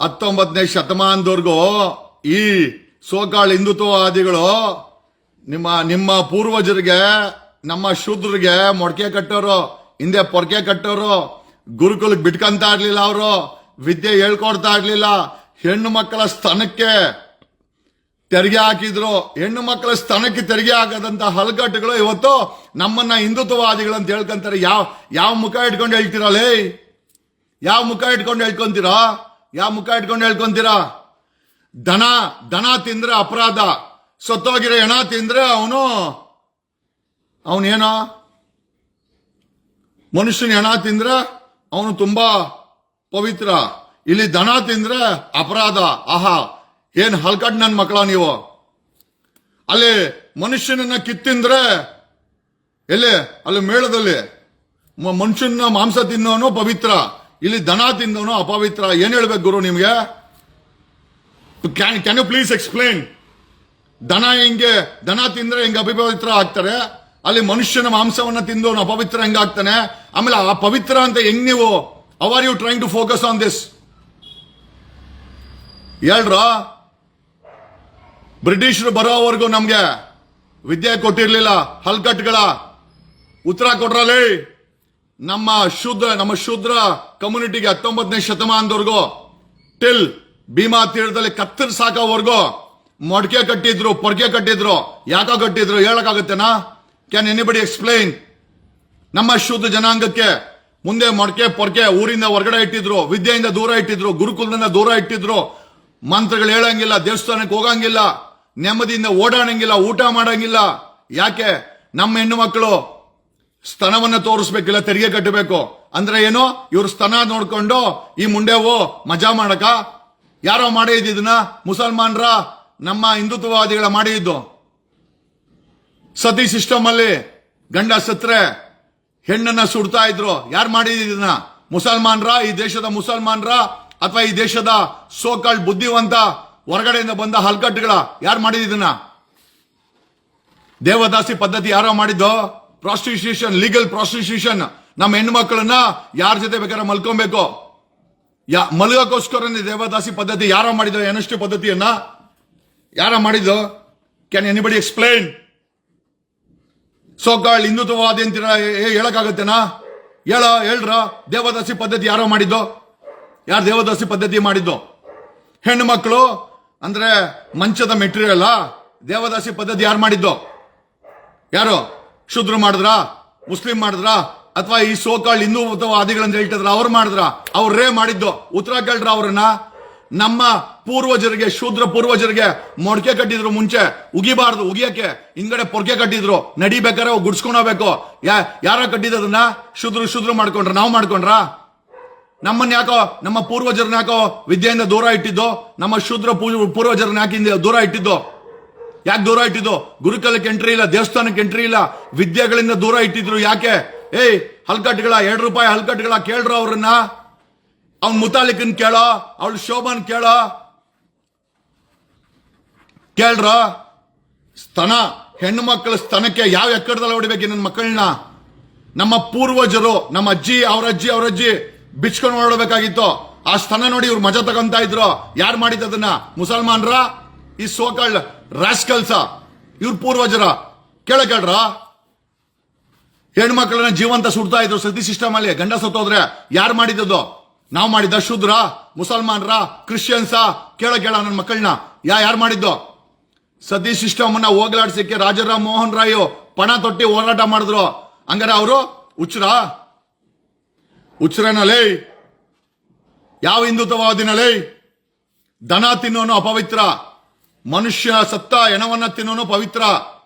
ಹತ್ತೊಂಬತ್ತನೇ ಶತಮಾನದವರೆಗೂ ಈ ಸೋಕಾಳ್ ಹಿಂದುತ್ವವಾದಿಗಳು ನಿಮ್ಮ ನಿಮ್ಮ ಪೂರ್ವಜರಿಗೆ, ನಮ್ಮ ಶೂದ್ರಿಗೆ ಮೊಡಕೆ ಕಟ್ಟೋರು, ಹಿಂದೆ ಪೊರಕೆ ಕಟ್ಟೋರು, ಗುರುಕುಲಕ್ಕೆ ಬಿಟ್ಕಂತ ಇರ್ಲಿಲ್ಲ ಅವರು, ವಿದ್ಯೆ ಹೇಳ್ಕೊಡ್ತಾ ಇರ್ಲಿಲ್ಲ, ಹೆಣ್ಣು ಮಕ್ಕಳ ಸ್ತನಕ್ಕೆ ತೆರಿಗೆ ಹಾಕಿದ್ರು, ಹೆಣ್ಣು ಮಕ್ಕಳ ಸ್ಥಾನಕ್ಕೆ ತೆರಿಗೆ ಹಾಕದಂತ ಹಲಗಟ್ಟುಗಳು ಇವತ್ತು ನಮ್ಮನ್ನ ಹಿಂದುತ್ವವಾದಿಗಳು ಅಂತ ಹೇಳ್ಕೊಂತಾರೆ. ಯಾವ ಯಾವ ಮುಖ ಇಟ್ಕೊಂಡು ಹೇಳ್ತೀರಲ್ಲೇ ಯಾವ ಮುಖ ಇಟ್ಕೊಂಡು ಹೇಳ್ಕೊಂತೀರಾ? ಯಾವ ಮುಖ ಇಟ್ಕೊಂಡು ಹೇಳ್ಕೊಂತೀರಾ? ದನ ದನ ತಿಂದ್ರೆ ಅಪರಾಧ. ಸತ್ತೋಗಿರೋ ಹೆಣ ತಿಂದ್ರೆ ಅವನು, ಅವನೇನೋ? ಮನುಷ್ಯನ ಹೆಣ ತಿಂದ್ರೆ ಅವನು ತುಂಬಾ ಪವಿತ್ರ. ಇಲ್ಲಿ ದನ ತಿಂದ್ರೆ ಅಪರಾಧ. ಆಹಾ ಏನ್ ಹಲ್ಕಟ್ ನನ್ನ ಮಕ್ಕಳ ನೀವು? ಅಲ್ಲಿ ಮನುಷ್ಯನನ್ನ ಕಿತ್ತಿಂದ್ರೆ ಎಲ್ಲಿ? ಅಲ್ಲಿ ಮೇಳದಲ್ಲಿ. ಮನುಷ್ಯನ ಮಾಂಸ ತಿನ್ನೋನು ಪವಿತ್ರ. ಇಲ್ಲಿ ದನ ತಿನ್ನೋನು ಅಪವಿತ್ರ. ಏನ್ ಹೇಳ್ಬೇಕು ಗುರು ನಿಮಗೆ? Can can you please explain ದನ ಹೆಂಗೆ ದನ ತಿಂದ್ರೆ ಹಿಂಗೆ ಅಪವಿತ್ರ ಆಗ್ತಾರೆ? ಅಲ್ಲಿ ಮನುಷ್ಯನ ಮಾಂಸವನ್ನ ತಿಂದವನು ಅಪವಿತ್ರ ಹೆಂಗಾಗ್ತಾನೆ ಆಮೇಲೆ ಆ ಪವಿತ್ರ ಅಂತ ಹೆಂಗ್ ನೀವು? Are you trying to focus on this ಹೇಳ್ರ? ಬ್ರಿಟಿಷರು ಬರೋವರೆಗೂ ನಮ್ಗೆ ವಿದ್ಯೆ ಕೊಟ್ಟಿರ್ಲಿಲ್ಲ, ಹಲ್ಕಟ್ಗಳ. ಉತ್ತರ ಕೊಟ್ರಲ್ಲಿ ನಮ್ಮ ಶೂದ್ರ ನಮ್ಮ ಶೂದ್ರ ಕಮ್ಯುನಿಟಿಗೆ ಹತ್ತೊಂಬತ್ತನೇ ಶತಮಾನದವರೆಗೂ ಟಿಲ್ ಭೀಮಾ ತೀರದಲ್ಲಿ ಕತ್ತರ್ ಸಾಕೋವರೆಗೂ ಮೊಡಕೆ ಕಟ್ಟಿದ್ರು, ಪೊರ್ಕೆ ಕಟ್ಟಿದ್ರು. ಯಾಕ ಕಟ್ಟಿದ್ರು? ಹೇಳಕ್ಕಾಗತ್ತೇನಾ? ಕ್ಯಾನ್ ಎನಿಬಡಿ ಎಕ್ಸ್ಪ್ಲೈನ್ ನಮ್ಮ ಶುದ್ಧ ಜನಾಂಗಕ್ಕೆ ಮುಂದೆ ಮೊಡಕೆ, ಪೊರ್ಕೆ ಊರಿಂದ ಹೊರಗಡೆ ಇಟ್ಟಿದ್ರು, ವಿದ್ಯೆಯಿಂದ ದೂರ ಇಟ್ಟಿದ್ರು, ಗುರುಕುಲದಿಂದ ದೂರ ಇಟ್ಟಿದ್ರು. ಮಂತ್ರಗಳು ಹೇಳಂಗಿಲ್ಲ, ದೇವಸ್ಥಾನಕ್ಕೆ ಹೋಗಂಗಿಲ್ಲ. ನೆಮ್ಮದಿಯಿಂದ ಓಡಾಡಂಗಿಲ್ಲ, ಊಟ ಮಾಡಂಗಿಲ್ಲ. ಯಾಕೆ? ನಮ್ಮ ಹೆಣ್ಣು ಮಕ್ಕಳು ಸ್ತನವನ್ನ ತೋರಿಸ್ಬೇಕಿಲ್ಲ ತೆರಿಗೆ ಕಟ್ಟಬೇಕು. ಅಂದ್ರೆ ಏನು? ಇವ್ರ ಸ್ತನ ನೋಡ್ಕೊಂಡು, ಈ ಮುಂಡೆವು ಮಜಾ ಮಾಡಕ. ಯಾರೋ ಇದನ್ನ? ಮುಸಲ್ಮಾನ್ರ ನಮ್ಮ ಹಿಂದುತ್ವವಾದಿಗಳ ಮಾಡಿದ್ದು. ಸತಿ ಸಿಸ್ಟಮ್ ಅಲ್ಲಿ ಗಂಡ ಸತ್ರೆ ಹೆಣ್ಣನ್ನ ಸುಡ್ತಾ ಇದ್ರು. ಯಾರು ಮಾಡಿದ್ದು ಇದನ್ನ? ಮುಸಲ್ಮಾನ್ರ? ಈ ದೇಶದ ಮುಸಲ್ಮಾನ್ರ? ಅಥವಾ ಈ ದೇಶದ ಸೋಕಾಳ್ ಬುದ್ಧಿವಂತ ಹೊರಗಡೆಯಿಂದ ಬಂದ ಹಲ್ಕಟ್ಟುಗಳ ಯಾರು ಮಾಡಿದ ದೇವದಾಸಿ ಪದ್ಧತಿ ಯಾರೋ ಮಾಡಿದ್ದು? ಪ್ರಾಸ್ಟಿಟ್ಯೂಷನ್ ಲೀಗಲ್ ಪ್ರಾಸ್ಟಿಟ್ಯೂಷನ್ ನಮ್ಮ ಹೆಣ್ಮಕ್ಳನ್ನ ಯಾರ ಜೊತೆ ಬೇಕಾದ್ರೆ ಮಲ್ಕೊಬೇಕು. ಯಾ, ಮಲಗೋಕ್ಕೋಸ್ಕರನೇ ದೇವದಾಸಿ ಪದ್ಧತಿ ಯಾರೋ ಮಾಡಿದ್ರು ಎನಷ್ಟು ಪದ್ಧತಿಯನ್ನ ಯಾರ ಮಾಡಿದ್ದು? Can anybody explain so called ಹಿಂದುತ್ವವಾದಿ ಅಂತೀರ ಹೇಳಕ್ಕಾಗತ್ತೇನಾ? ಹೇಳ, ಹೇಳ್ರ, ದೇವದಾಸಿ ಪದ್ಧತಿ ಯಾರೋ ಮಾಡಿದ್ದು? ಯಾರು ದೇವದಾಸಿ ಪದ್ಧತಿ ಮಾಡಿದ್ದು? ಹೆಣ್ಣು ಮಕ್ಕಳು ಅಂದ್ರೆ ಮಂಚದ ಮೆಟೀರಿಯಲ್ ದೇವದಾಸಿ ಪದ್ಧತಿ ಯಾರು ಮಾಡಿದ್ದು? ಯಾರು? ಶುದ್ರ ಮಾಡಿದ್ರ? ಮುಸ್ಲಿಂ ಮಾಡಿದ್ರ? ಅಥವಾ ಈ ಸೋಕಾಳ್ ಹಿಂದೂವಾದಿಗಳಂತ ಹೇಳ್ತಿದ್ರ, ಅವ್ರು ಮಾಡಿದ್ರ? ಅವ್ರೇ ಮಾಡಿದ್ದು. ಉತ್ತರ ಕೇಳ್ರ ಅವ್ರನ್ನ ನಮ್ಮ ಪೂರ್ವಜರಿಗೆ, ಶೂದ್ರ ಪೂರ್ವಜರಿಗೆ ಮೊಡಕೆ ಕಟ್ಟಿದ್ರು ಮುಂಚೆ. ಉಗಿಬಾರ್ದು, ಉಗಿಯಕ್ಕೆ. ಹಿಂಗಡೆ ಪೊರ್ಕೆ ಕಟ್ಟಿದ್ರು. ನಡಿಬೇಕಾರೆ ಗುಡ್ಸ್ಕೊಂಡೋಗ್ಬೇಕು ಯಾ ಯಾರ ಕಟ್ಟಿದ್ದದನ್ನ ಶುದ್ರ ಶೂದ್ರ ಮಾಡ್ಕೊಂಡ್ರ? ನಾವು ಮಾಡ್ಕೊಂಡ್ರ? ನಮ್ಮನ್ನ ಯಾಕೋ, ನಮ್ಮ ಪೂರ್ವಜರನ್ನ ಯಾಕೋ ವಿದ್ಯೆಯಿಂದ ದೂರ ಇಟ್ಟಿದ್ದೋ, ನಮ್ಮ ಶೂದ್ರ ಪೂರ್ವಜರನ್ನ ಯಾಕಿಂದ ದೂರ ಇಟ್ಟಿದ್ದೋ? ಯಾಕೆ ದೂರ ಇಟ್ಟಿದ್ದು? ಗುರುಕಲಕ್ಕೆ ಎಂಟ್ರಿ ಇಲ್ಲ, ದೇವಸ್ಥಾನಕ್ಕೆ ಎಂಟ್ರಿ ಇಲ್ಲ, ವಿದ್ಯೆಗಳಿಂದ ದೂರ ಇಟ್ಟಿದ್ರು ಯಾಕೆ? ಏಯ್ ಹಲ್ಕಟ್ಗಳ ಎರಡು ರೂಪಾಯಿ ಹಲ್ಕಟ್ಗಳ ಕೇಳ್ರು ಅವ್ರನ್ನ. ಅವ್ನ ಮುತಾಲಿಕನ್ ಕೇಳೋ, ಅವಳು ಶೋಭನ್ ಕೇಳೋ. ಕೇಳ್ರ? ಸ್ತನ, ಹೆಣ್ಣು ಮಕ್ಕಳ ಸ್ತನಕ್ಕೆ ಯಾವ ಎಕ್ಕಡದಲ್ಲಿ ಹೊಡಿಬೇಕು ನನ್ನ ಮಕ್ಕಳನ್ನ? ನಮ್ಮ ಪೂರ್ವಜರು, ನಮ್ಮ ಅಜ್ಜಿ ಅವ್ರ ಅಜ್ಜಿ ಅವ್ರ ಅಜ್ಜಿ ಬಿಚ್ಕೊಂಡು ಓಡಬೇಕಾಗಿತ್ತು ಆ ಸ್ಥಾನ ನೋಡಿ ಇವ್ರು ಮಜಾ ತಗೊಂತ ಇದ್ರು. ಯಾರು ಮಾಡಿದ್ದ ಅದನ್ನ? ಮುಸಲ್ಮಾನ್ರ? ಈ ಸೋಕಳ್ ರಾಸ್ಕಲ್ಸ ಇವ್ರ ಪೂರ್ವಜರ. ಕೇಳ ಕೇಳ್ರ? ಹೆಣ್ಮಕ್ಳನ್ನ ಜೀವಂತ ಸುಡ್ತಾ ಇದ್ರು ಸತಿ ಸಿಸ್ಟಮ್ ಅಲ್ಲಿ. ಗಂಡ ಸತ್ತೋದ್ರೆ ಯಾರು ಮಾಡಿದ್ದದು? ನಾವು ಮಾಡಿದ್ದ ಶೂದ್ರ, ಮುಸಲ್ಮಾನ್ರ, ಕ್ರಿಶ್ಚಿಯನ್ಸ? ಕೇಳ ಕೇಳ ನನ್ನ ಮಕ್ಕಳನ್ನ ಯಾ ಯಾರು ಮಾಡಿದ್ದು? ಸತಿ ಸಿಸ್ಟಮ್ ಅನ್ನ ಹೋಗ್ಲಾಡ್ಸಕ್ಕೆ ರಾಜರಾಮ್ ಮೋಹನ್ ರಾಯ್ ಪಣ ತೊಟ್ಟಿ ಹೋರಾಟ ಮಾಡಿದ್ರು. ಹಂಗಾರೆ ಅವರು ಹುಚ್ಚರ? ಹುಚ್ಚರನಲೇ ಯಾವ ಹಿಂದುತ್ವವಾದಿನಲೇ ದನ ತಿನ್ನೋನು ಅಪವಿತ್ರ. ಮನುಷ್ಯ ಸತ್ತ ಹೆಣವನ್ನ ತಿನ್ನೋನು ಪವಿತ್ರ.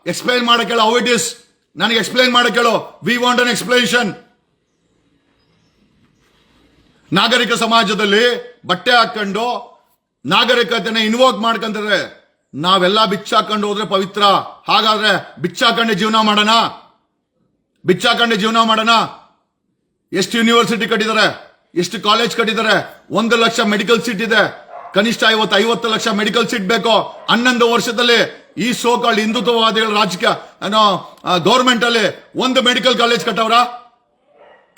ಎಕ್ಸ್ಪ್ಲೈನ್ ಮಾಡಕ್ ಹೇಳೋ ಹೌ ಇಟ್ ಇಸ್ ನನಗೆ ಎಕ್ಸ್ಪ್ಲೈನ್ ಮಾಡಕ್ ಹೇಳು ವಿ ವಾಂಟ್ ಅನ್ ಎಕ್ಸ್ಪ್ಲನೇಷನ್ ನಾಗರಿಕ ಸಮಾಜದಲ್ಲಿ ಬಟ್ಟೆ ಹಾಕೊಂಡು ನಾಗರಿಕತೆನ ಇನ್ವೋಕ್ ಮಾಡ್ಕೊಂತಾರೆ ನಾವೆಲ್ಲ ಬಿಚ್ಚಾಕೊಂಡು ಹೋದ್ರೆ ಪವಿತ್ರ. ಹಾಗಾದ್ರೆ ಬಿಚ್ಚಾಕಂಡೆ ಜೀವನ ಮಾಡೋಣ? ಬಿಚ್ಚಾಕಂಡೆ ಜೀವನ ಮಾಡೋಣ? ಎಷ್ಟು ಯೂನಿವರ್ಸಿಟಿ ಕಟ್ಟಿದ್ದಾರೆ? ಎಷ್ಟು ಕಾಲೇಜ್ ಕಟ್ಟಿದ್ದಾರೆ? ಒಂದು ಲಕ್ಷ ಮೆಡಿಕಲ್ ಸೀಟ್ ಇದೆ. ಕನಿಷ್ಠ ಐವತ್ತು ಐವತ್ತು ಲಕ್ಷ ಮೆಡಿಕಲ್ ಸೀಟ್ ಬೇಕು. ಹನ್ನೊಂದು ವರ್ಷದಲ್ಲಿ ಈ ಸೋಕಾಳ್ ಹಿಂದುತ್ವವಾದಿಗಳ ರಾಜಕೀಯ ಗೌರ್ಮೆಂಟ್ ಅಲ್ಲಿ ಒಂದು ಮೆಡಿಕಲ್ ಕಾಲೇಜ್ ಕಟ್ಟವ್ರ?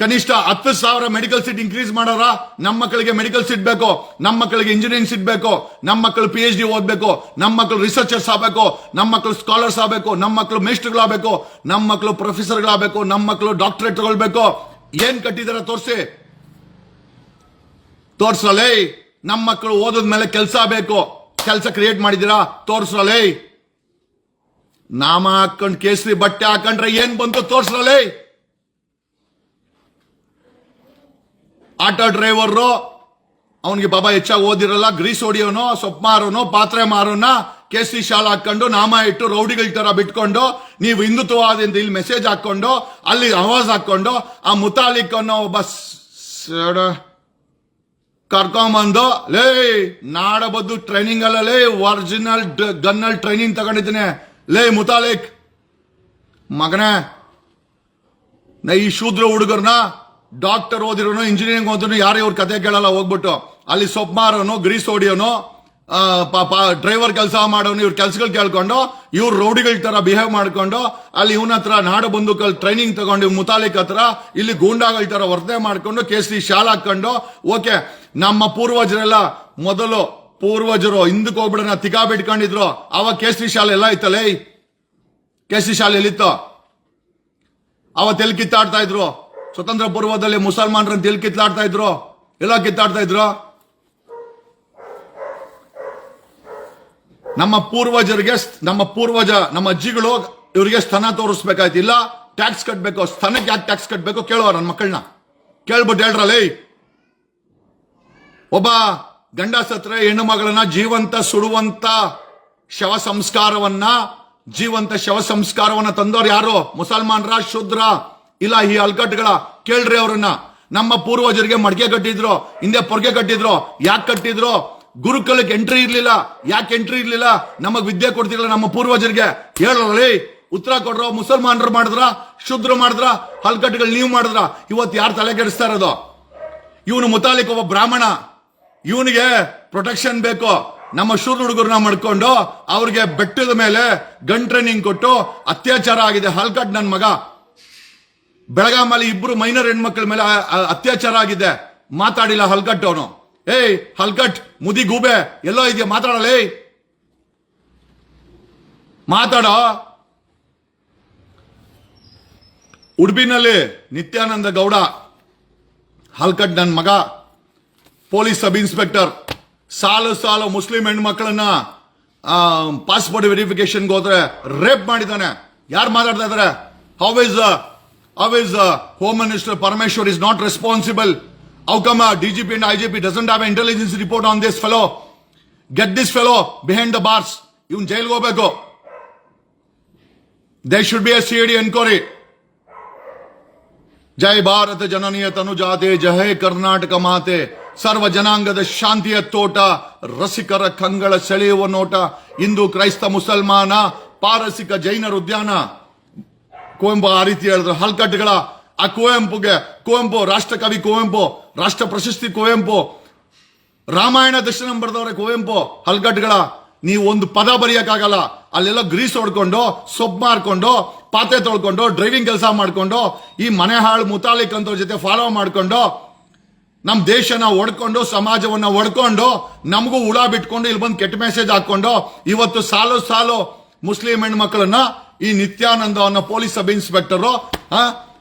ಕನಿಷ್ಠ ಹತ್ತು ಸಾವಿರ ಮೆಡಿಕಲ್ ಸೀಟ್ ಇನ್ಕ್ರೀಸ್ ಮಾಡೋರ ನಮ್ಮ ಮಕ್ಕಳಿಗೆ ಮೆಡಿಕಲ್ ಸೀಟ್ ಬೇಕು. ನಮ್ಮ ಮಕ್ಕಳಿಗೆ ಇಂಜಿನಿಯರಿಂಗ್ ಸೀಟ್ ಬೇಕು. ನಮ್ಮ ಮಕ್ಕಳು ಪಿ ಎಚ್ ಡಿ ಓದಬೇಕು. ನಮ್ಮ ಮಕ್ಕಳು ರಿಸರ್ಚರ್ಸ್ ಆಗಬೇಕು. ನಮ್ಮ ಮಕ್ಕಳು ಸ್ಕಾಲರ್ಸ್ ಆಗಬೇಕು. ನಮ್ಮ ಮಕ್ಕಳು ಮೇಸ್ಟ್ರುಗಳಾಗಬೇಕು ನಮ್ಮ ಮಕ್ಕಳು ಪ್ರೊಫೆಸರ್ಗಳಾಗಬೇಕು ನಮ್ಮ ಮಕ್ಕಳು ಡಾಕ್ಟರೇಟ್ ತಗೊಳ್ಬೇಕು. ಏನ್ ಕಟ್ಟಿದಾರ ತೋರಿಸಿ. ತೋರ್ಸಲೇ ನಮ್ಮ ಮಕ್ಕಳು ಓದದ ಮೇಲೆ ಕೆಲಸ ಬೇಕು. ಕೆಲಸ ಕ್ರಿಯೇಟ್ ಮಾಡಿದಿರಾ? ತೋರ್ಸ್ರಲೇ. ನಾಮ ಹಾಕೊಂಡು ಕೇಸರಿ ಬಟ್ಟೆ ಹಾಕೊಂಡ್ರೆ ಏನ್ ಬಂತು ತೋರ್ಸ್ರಲೇ. ಆಟೋ ಡ್ರೈವರು ಅವನಿಗೆ ಬಾಬಾ ಹೆಚ್ಚಾಗಿ ಓದಿರಲ್ಲ, ಗ್ರೀಸ್ ಹೊಡಿಯೋನು, ಸೊಪ್ಪು ಮಾರೋನು, ಪಾತ್ರೆ ಮಾರೋನ ಕೇಸರಿ ಶಾಲ್ ಹಾಕೊಂಡು ನಾಮ ಇಟ್ಟು ರೌಡಿಗಳ ತರ ಬಿಟ್ಕೊಂಡು ನೀವು ಹಿಂದುತ್ವವಾದಿಂದ ಇಲ್ಲಿ ಮೆಸೇಜ್ ಹಾಕೊಂಡು ಅಲ್ಲಿ ಆವಾಜ್ ಹಾಕೊಂಡು ಆ ಮುತಾಲಿಕ್ ಅನ್ನೋ ಒಬ್ಬ ಕರ್ಕೊಂಬಂದು ಲೇ ನಾಡಬದ್ದು ಟ್ರೈನಿಂಗ್ ಅಲ್ಲ ಲೇ ಒರಿಜಿನಲ್ ಗನ್ನಲ್ ಟ್ರೈನಿಂಗ್ ತಗೊಂಡಿದ್ದೀನಿ. ಲೇ ಮುತಾಲಿಕ್ ಮಗನೇ ನಾ ಈ ಶೂದ್ರ ಹುಡುಗರ್ನ ಡಾಕ್ಟರ್ ಓದಿರೋನು ಇಂಜಿನಿಯರಿಂಗ್ ಓದಿರೋನು ಯಾರು ಇವ್ರ ಕತೆ ಕೇಳಲ್ಲ ಹೋಗ್ಬಿಟ್ಟು. ಅಲ್ಲಿ ಸೊಪ್ಪು ಮಾರೋನು ಗ್ರೀಸ್ ಹೊಡಿಯೋನು ಆ, ಪಾಪ ಡ್ರೈವರ್ ಕೆಲಸ ಮಾಡೋನು ಇವ್ರ ಕೆಲಸಗಳು ಕೇಳ್ಕೊಂಡು, ಇವ್ರು ರೌಡಿಗಳ ತರ ಬಿಹೇವ್ ಮಾಡ್ಕೊಂಡು, ಅಲ್ಲಿ ಇವನ ಹತ್ರ ನಾಡು ಬಂದೂಕಲ್ಲಿ ಟ್ರೈನಿಂಗ್ ತಗೊಂಡು ಮುತಾಲಿಕ್ ಹತ್ರ ಇಲ್ಲಿ ಗೂಂಡಾಗಳ ತರ ವರ್ತನೆ ಮಾಡ್ಕೊಂಡು ಕೇಸರಿ ಶಾಲ್ ಹಾಕೊಂಡು ಓಕೆ, ನಮ್ಮ ಪೂರ್ವಜರೆಲ್ಲ ಮೊದಲು ಪೂರ್ವಜರು ಹಿಂದಕ್ಕೆ ಹೋಗ್ಬಿಡೋಣ ತಿಗಾ ಬಿಟ್ಕೊಂಡಿದ್ರು, ಅವಾಗ ಕೇಸರಿ ಶಾಲೆ ಎಲ್ಲ ಇತ್ತಲೇ ಕೇಸರಿ ಶಾಲೆ ಎಲ್ಲಿತ್ತು? ಅವತ್ತೆಲ್ಲಿ ಕಿತ್ತಾಡ್ತಾ ಇದ್ರು? ಸ್ವತಂತ್ರ ಪೂರ್ವದಲ್ಲಿ ಮುಸಲ್ಮಾನರನ್ನ ಎಲ್ಲಿ ಕಿತ್ತಾಡ್ತಾ ಇದ್ರು? ಎಲ್ಲ ಕಿತ್ತಾಡ್ತಾ ಇದ್ರು? ನಮ್ಮ ಪೂರ್ವಜರಿಗೆ ನಮ್ಮ ಪೂರ್ವಜ, ನಮ್ಮ ಅಜ್ಜಿಗಳು ಇವರಿಗೆ ಸ್ತನ ತೋರಿಸ್ಬೇಕಾಯ್ತು. ಇಲ್ಲ ಟ್ಯಾಕ್ಸ್ ಕಟ್ಬೇಕು. ಸ್ತನಕ್ಕೆ ಯಾಕೆ ಟ್ಯಾಕ್ಸ್ ಕಟ್ಬೇಕು ಕೇಳುವ ನನ್ನ ಮಕ್ಕಳನ್ನ ಕೇಳ್ಬಿಟ್ಟು ಹೇಳ್ರಲ್ಲ ಒಬ್ಬ ಗಂಡ ಸತ್ರ ಹೆಣ್ಣು ಮಗಳನ್ನ ಜೀವಂತ ಸುಡುವಂತ ಶವ ಸಂಸ್ಕಾರವನ್ನ, ಜೀವಂತ ಶವ ಸಂಸ್ಕಾರವನ್ನ ತಂದವ್ರು ಯಾರು? ಮುಸಲ್ಮಾನರ, ಶುದ್ರ, ಇಲ್ಲ, ಈ ಅಲ್ಕಟ್ಗಳ ಕೇಳ್ರಿ ಅವ್ರನ್ನ. ನಮ್ಮ ಪೂರ್ವಜರಿಗೆ ಮಡಿಕೆ ಕಟ್ಟಿದ್ರು, ಹಿಂದೆ ಪೊರ್ಗೆ ಕಟ್ಟಿದ್ರು. ಯಾಕೆ ಕಟ್ಟಿದ್ರು? ಗುರುಕುಲಕ್ಕೆ ಎಂಟ್ರಿ ಇರಲಿಲ್ಲ. ಯಾಕೆ ಎಂಟ್ರಿ ಇರಲಿಲ್ಲ? ನಮಗೆ ವಿದ್ಯೆ ಕೊಡ್ತಿಲ್ಲ ನಮ್ಮ ಪೂರ್ವಜರಿಗೆ. ಹೇಳಿ ಉತ್ತರ ಕೊಡ್ರ, ಮುಸಲ್ಮಾನರು ಮಾಡಿದ್ರ, ಶುದ್ರ ಮಾಡಿದ್ರ ಹಲ್ಕಟ್ಗಳು ನೀವು ಮಾಡಿದ್ರ? ಇವತ್ತು ಯಾರು ತಲೆ ಕೆಡಿಸ್ತಾ ಇರೋದು? ಇವನು ಮುತಾಲಿಕ್ ಒಬ್ಬ ಬ್ರಾಹ್ಮಣ. ಇವನಿಗೆ ಪ್ರೊಟೆಕ್ಷನ್ ಬೇಕು. ನಮ್ಮ ಶೂರ್ ಹುಡುಗರನ್ನ ಮಾಡ್ಕೊಂಡು ಅವ್ರಿಗೆ ಬೆಟ್ಟದ ಮೇಲೆ ಗನ್ ಟ್ರೈನಿಂಗ್ ಕೊಟ್ಟು ಅತ್ಯಾಚಾರ ಆಗಿದೆ. ಹಲ್ಕಟ್ ನನ್ನ ಮಗ. ಬೆಳಗಾಮಲ್ಲಿ ಇಬ್ರು ಮೈನರ್ ಹೆಣ್ಮಕ್ಳ ಮೇಲೆ ಅತ್ಯಾಚಾರ ಆಗಿದೆ. ಮಾತಾಡಿಲ್ಲ ಹಲ್ಕಟ್ ಅವನು ಏಯ್ ಹಲ್ಗಟ್ ಮುದಿ ಗೂಬೆ, ಎಲ್ಲೋ ಇದೆಯಾ ಮಾತಾಡಲೇ ಮಾತಾಡೋ. ಉಡುಪಿನಲ್ಲಿ ನಿತ್ಯಾನಂದ ಗೌಡ, ಹಲ್ಕಟ್ ನನ್ನ ಮಗ, ಪೊಲೀಸ್ ಸಬ್ ಇನ್ಸ್ಪೆಕ್ಟರ್. ಸಾಲು ಸಾಲು ಮುಸ್ಲಿಂ ಹೆಣ್ಮಕ್ಳನ್ನ ಪಾಸ್ಪೋರ್ಟ್ ವೆರಿಫಿಕೇಶನ್ ಹೋದ್ರೆ ರೇಪ್ ಮಾಡಿದ್ದಾನೆ. ಯಾರು ಮಾತಾಡ್ತಾ ಇದಾರೆ? How is how is home minister Parameshwar is not responsible how come DGP and IGP doesn't have intelligence report on this fellow get this fellow behind the bars ಇವ್ನ್ ಜೈಲ್ಗೆ ಹೋಗ್ಬೇಕು they should be a C D enquiry ಜೈ ಭಾರತ ಜನನಿಯ ತನುಜಾತೆ ಜಹೇ ಕರ್ನಾಟಕ ಮಾತೆ ಸರ್ವ ಜನಾಂಗದ ಶಾಂತಿಯ ತೋಟ ರಸಿಕರ ಕಂಗಳ ಸೆಳೆಯುವ ನೋಟ ಹಿಂದೂ ಕ್ರೈಸ್ತ ಮುಸಲ್ಮಾನ ಪಾರಸಿಕ ಜೈನರ ಉದ್ಯಾನ ಕುವೆಂಪು ಆ ರೀತಿ ಹೇಳಿದ್ರು ಹಲ್ಕಟ್ಟುಗಳ ಆ ಕುವೆಂಪುಗೆ ಕುವೆಂಪು ರಾಷ್ಟ್ರಕವಿ ಕುವೆಂಪು ರಾಷ್ಟ್ರ ಪ್ರಶಸ್ತಿ ಕುವೆಂಪು ರಾಮಾಯಣ ದರ್ಶನ ಬರೆದವ್ರೆ ಕುವೆಂಪು ಹಲ್ಗಡ್ಗಳ. ನೀವು ಒಂದು ಪದ ಬರೆಯಕ್ಕಾಗಲ್ಲ. ಅಲ್ಲೆಲ್ಲ ಗ್ರೀಸ್ ಹೊಡ್ಕೊಂಡು ಸೊಪ್ಪು ಮಾರ್ಕೊಂಡು, ಪಾತ್ರೆ ತೊಳ್ಕೊಂಡು, ಡ್ರೈವಿಂಗ್ ಕೆಲಸ ಮಾಡ್ಕೊಂಡು, ಈ ಮನೆ ಹಾಳು ಮುತಾಲಿಕ್ ಅಂತವ್ರ ಜೊತೆ ಫಾಲೋ ಮಾಡ್ಕೊಂಡು ನಮ್ಮ ದೇಶನ ಒಡ್ಕೊಂಡು, ಸಮಾಜವನ್ನ ಒಡ್ಕೊಂಡು, ನಮಗೂ ಹುಳ ಬಿಟ್ಕೊಂಡು ಇಲ್ಲಿ ಬಂದು ಕೆಟ್ಟ ಮೆಸೇಜ್ ಹಾಕೊಂಡು ಇವತ್ತು ಸಾಲು ಸಾಲು ಮುಸ್ಲಿಂ ಹೆಣ್ಮಕ್ಳನ್ನ ಈ ನಿತ್ಯಾನಂದ ಅನ್ನೋ police sub inspector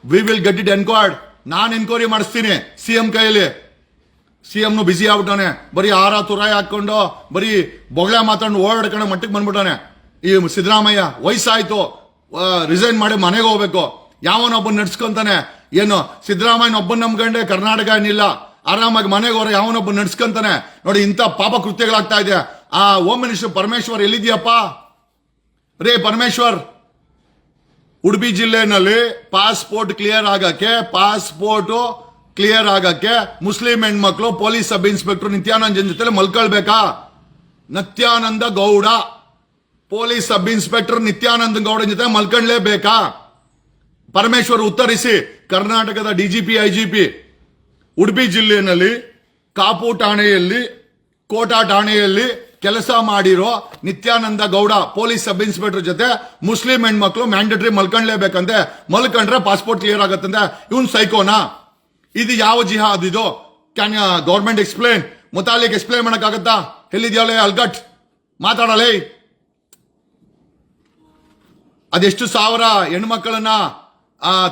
we will get it enquired ನಾನು ಎನ್ಕ್ವೈರಿ ಮಾಡಿಸ್ತೀನಿ ಸಿ ಎಂ ಕೈಯಲ್ಲಿ. ಸಿ ಎಂನು ಬ್ಯುಸಿ ಆಗ್ಬಿಟ್ಟಾನೆ. ಬರೀ ಆರ ತುರಾಯಿ ಹಾಕೊಂಡು ಬರೀ ಬೊಗಳೆ ಮಾತಾಡ್ಕೊಂಡು ಓಡಾಡ್ಕೊಂಡು ಮಟ್ಟಕ್ಕೆ ಬಂದ್ಬಿಟ್ಟಾನೆ. ಈ ಸಿದ್ದರಾಮಯ್ಯ ವಯಸ್ಸಾಯ್ತು. ರಿಸೈನ್ ಮಾಡಿ ಮನೆಗೆ ಹೋಗ್ಬೇಕು. ಯಾವನೊಬ್ಬನ ನಡ್ಸ್ಕೊಂತಾನೆ. ಏನು, ಸಿದ್ದರಾಮಯ್ಯನ ಒಬ್ಬನ ನಂಬ್ಕೊಂಡೆ ಕರ್ನಾಟಕ ಏನಿಲ್ಲ. ಆರಾಮಾಗಿ ಮನೆಗೆ ಹೋರ ಯಾವನೊಬ್ಬ ನಡ್ಸ್ಕೊಂತಾನೆ. ನೋಡಿ, ಇಂಥ ಪಾಪ ಕೃತ್ಯಗಳಾಗ್ತಾ ಇದೆ. ಆ ಹೋಮ್ ಮಿನಿಸ್ಟರ್ ಪರಮೇಶ್ವರ್ ಎಲ್ಲಿದ್ಯಪ್ಪ? ರೇ ಪರಮೇಶ್ವರ್. ಉಡುಪಿ ಜಿಲ್ಲೆನಲ್ಲಿ ಪಾಸ್ಪೋರ್ಟ್ ಕ್ಲಿಯರ್ ಆಗಕ್ಕೆ, ಪಾಸ್ಪೋರ್ಟ್ ಕ್ಲಿಯರ್ ಆಗಕ್ಕೆ ಮುಸ್ಲಿಂ ಹೆಣ್ಮಕ್ಳು, ಪೊಲೀಸ್ ಸಬ್ ಇನ್ಸ್ಪೆಕ್ಟರ್ ನಿತ್ಯಾನಂದನ್ ಜೊತೆ ಮಲ್ಕೊಳ್ಬೇಕಾ? Nithyananda Gowda, police sub inspector Nithyananda Gowda ಜೊತೆ ಮಲ್ಕೊಂಡ್ಲೇಬೇಕಾ ಪರಮೇಶ್ವರ್ ಉತ್ತರಿಸಿ. ಕರ್ನಾಟಕದ ಡಿಜಿಪಿ, ಐಜಿಪಿ. ಉಡುಪಿ ಜಿಲ್ಲೆಯಲ್ಲಿ ಕಾಪು ಠಾಣೆಯಲ್ಲಿ, ಕೋಟಾ ಠಾಣೆಯಲ್ಲಿ ಕೆಲಸ ಮಾಡಿರೋ Nithyananda Gowda, police sub inspector ಜೊತೆ ಮುಸ್ಲಿಂ ಹೆಣ್ಮಕ್ಳು ಮ್ಯಾಂಡೇಟರಿ ಮಲ್ಕೊಂಡ್ಲೇಬೇಕಂತೆ. ಮಲ್ಕೊಂಡ್ರೆ ಪಾಸ್ಪೋರ್ಟ್ ಕ್ಲಿಯರ್ ಆಗತ್ತಂತೆ. ಇವನ್ ಸೈಕೋನಾ? ಇದು ಯಾವ ಜಿಹಾದ್ ಇದು? Can government explain, Muthalik explain ಮಾಡಕ್ಕಾಗತ್ತಾ? ಎಲ್ಲಿದ್ಯಾವಲೇ ಅಲ್ಗಟ್? ಮಾತಾಡಲೇ. ಅದೆಷ್ಟು ಸಾವಿರ ಹೆಣ್ಮಕ್ಕಳನ್ನ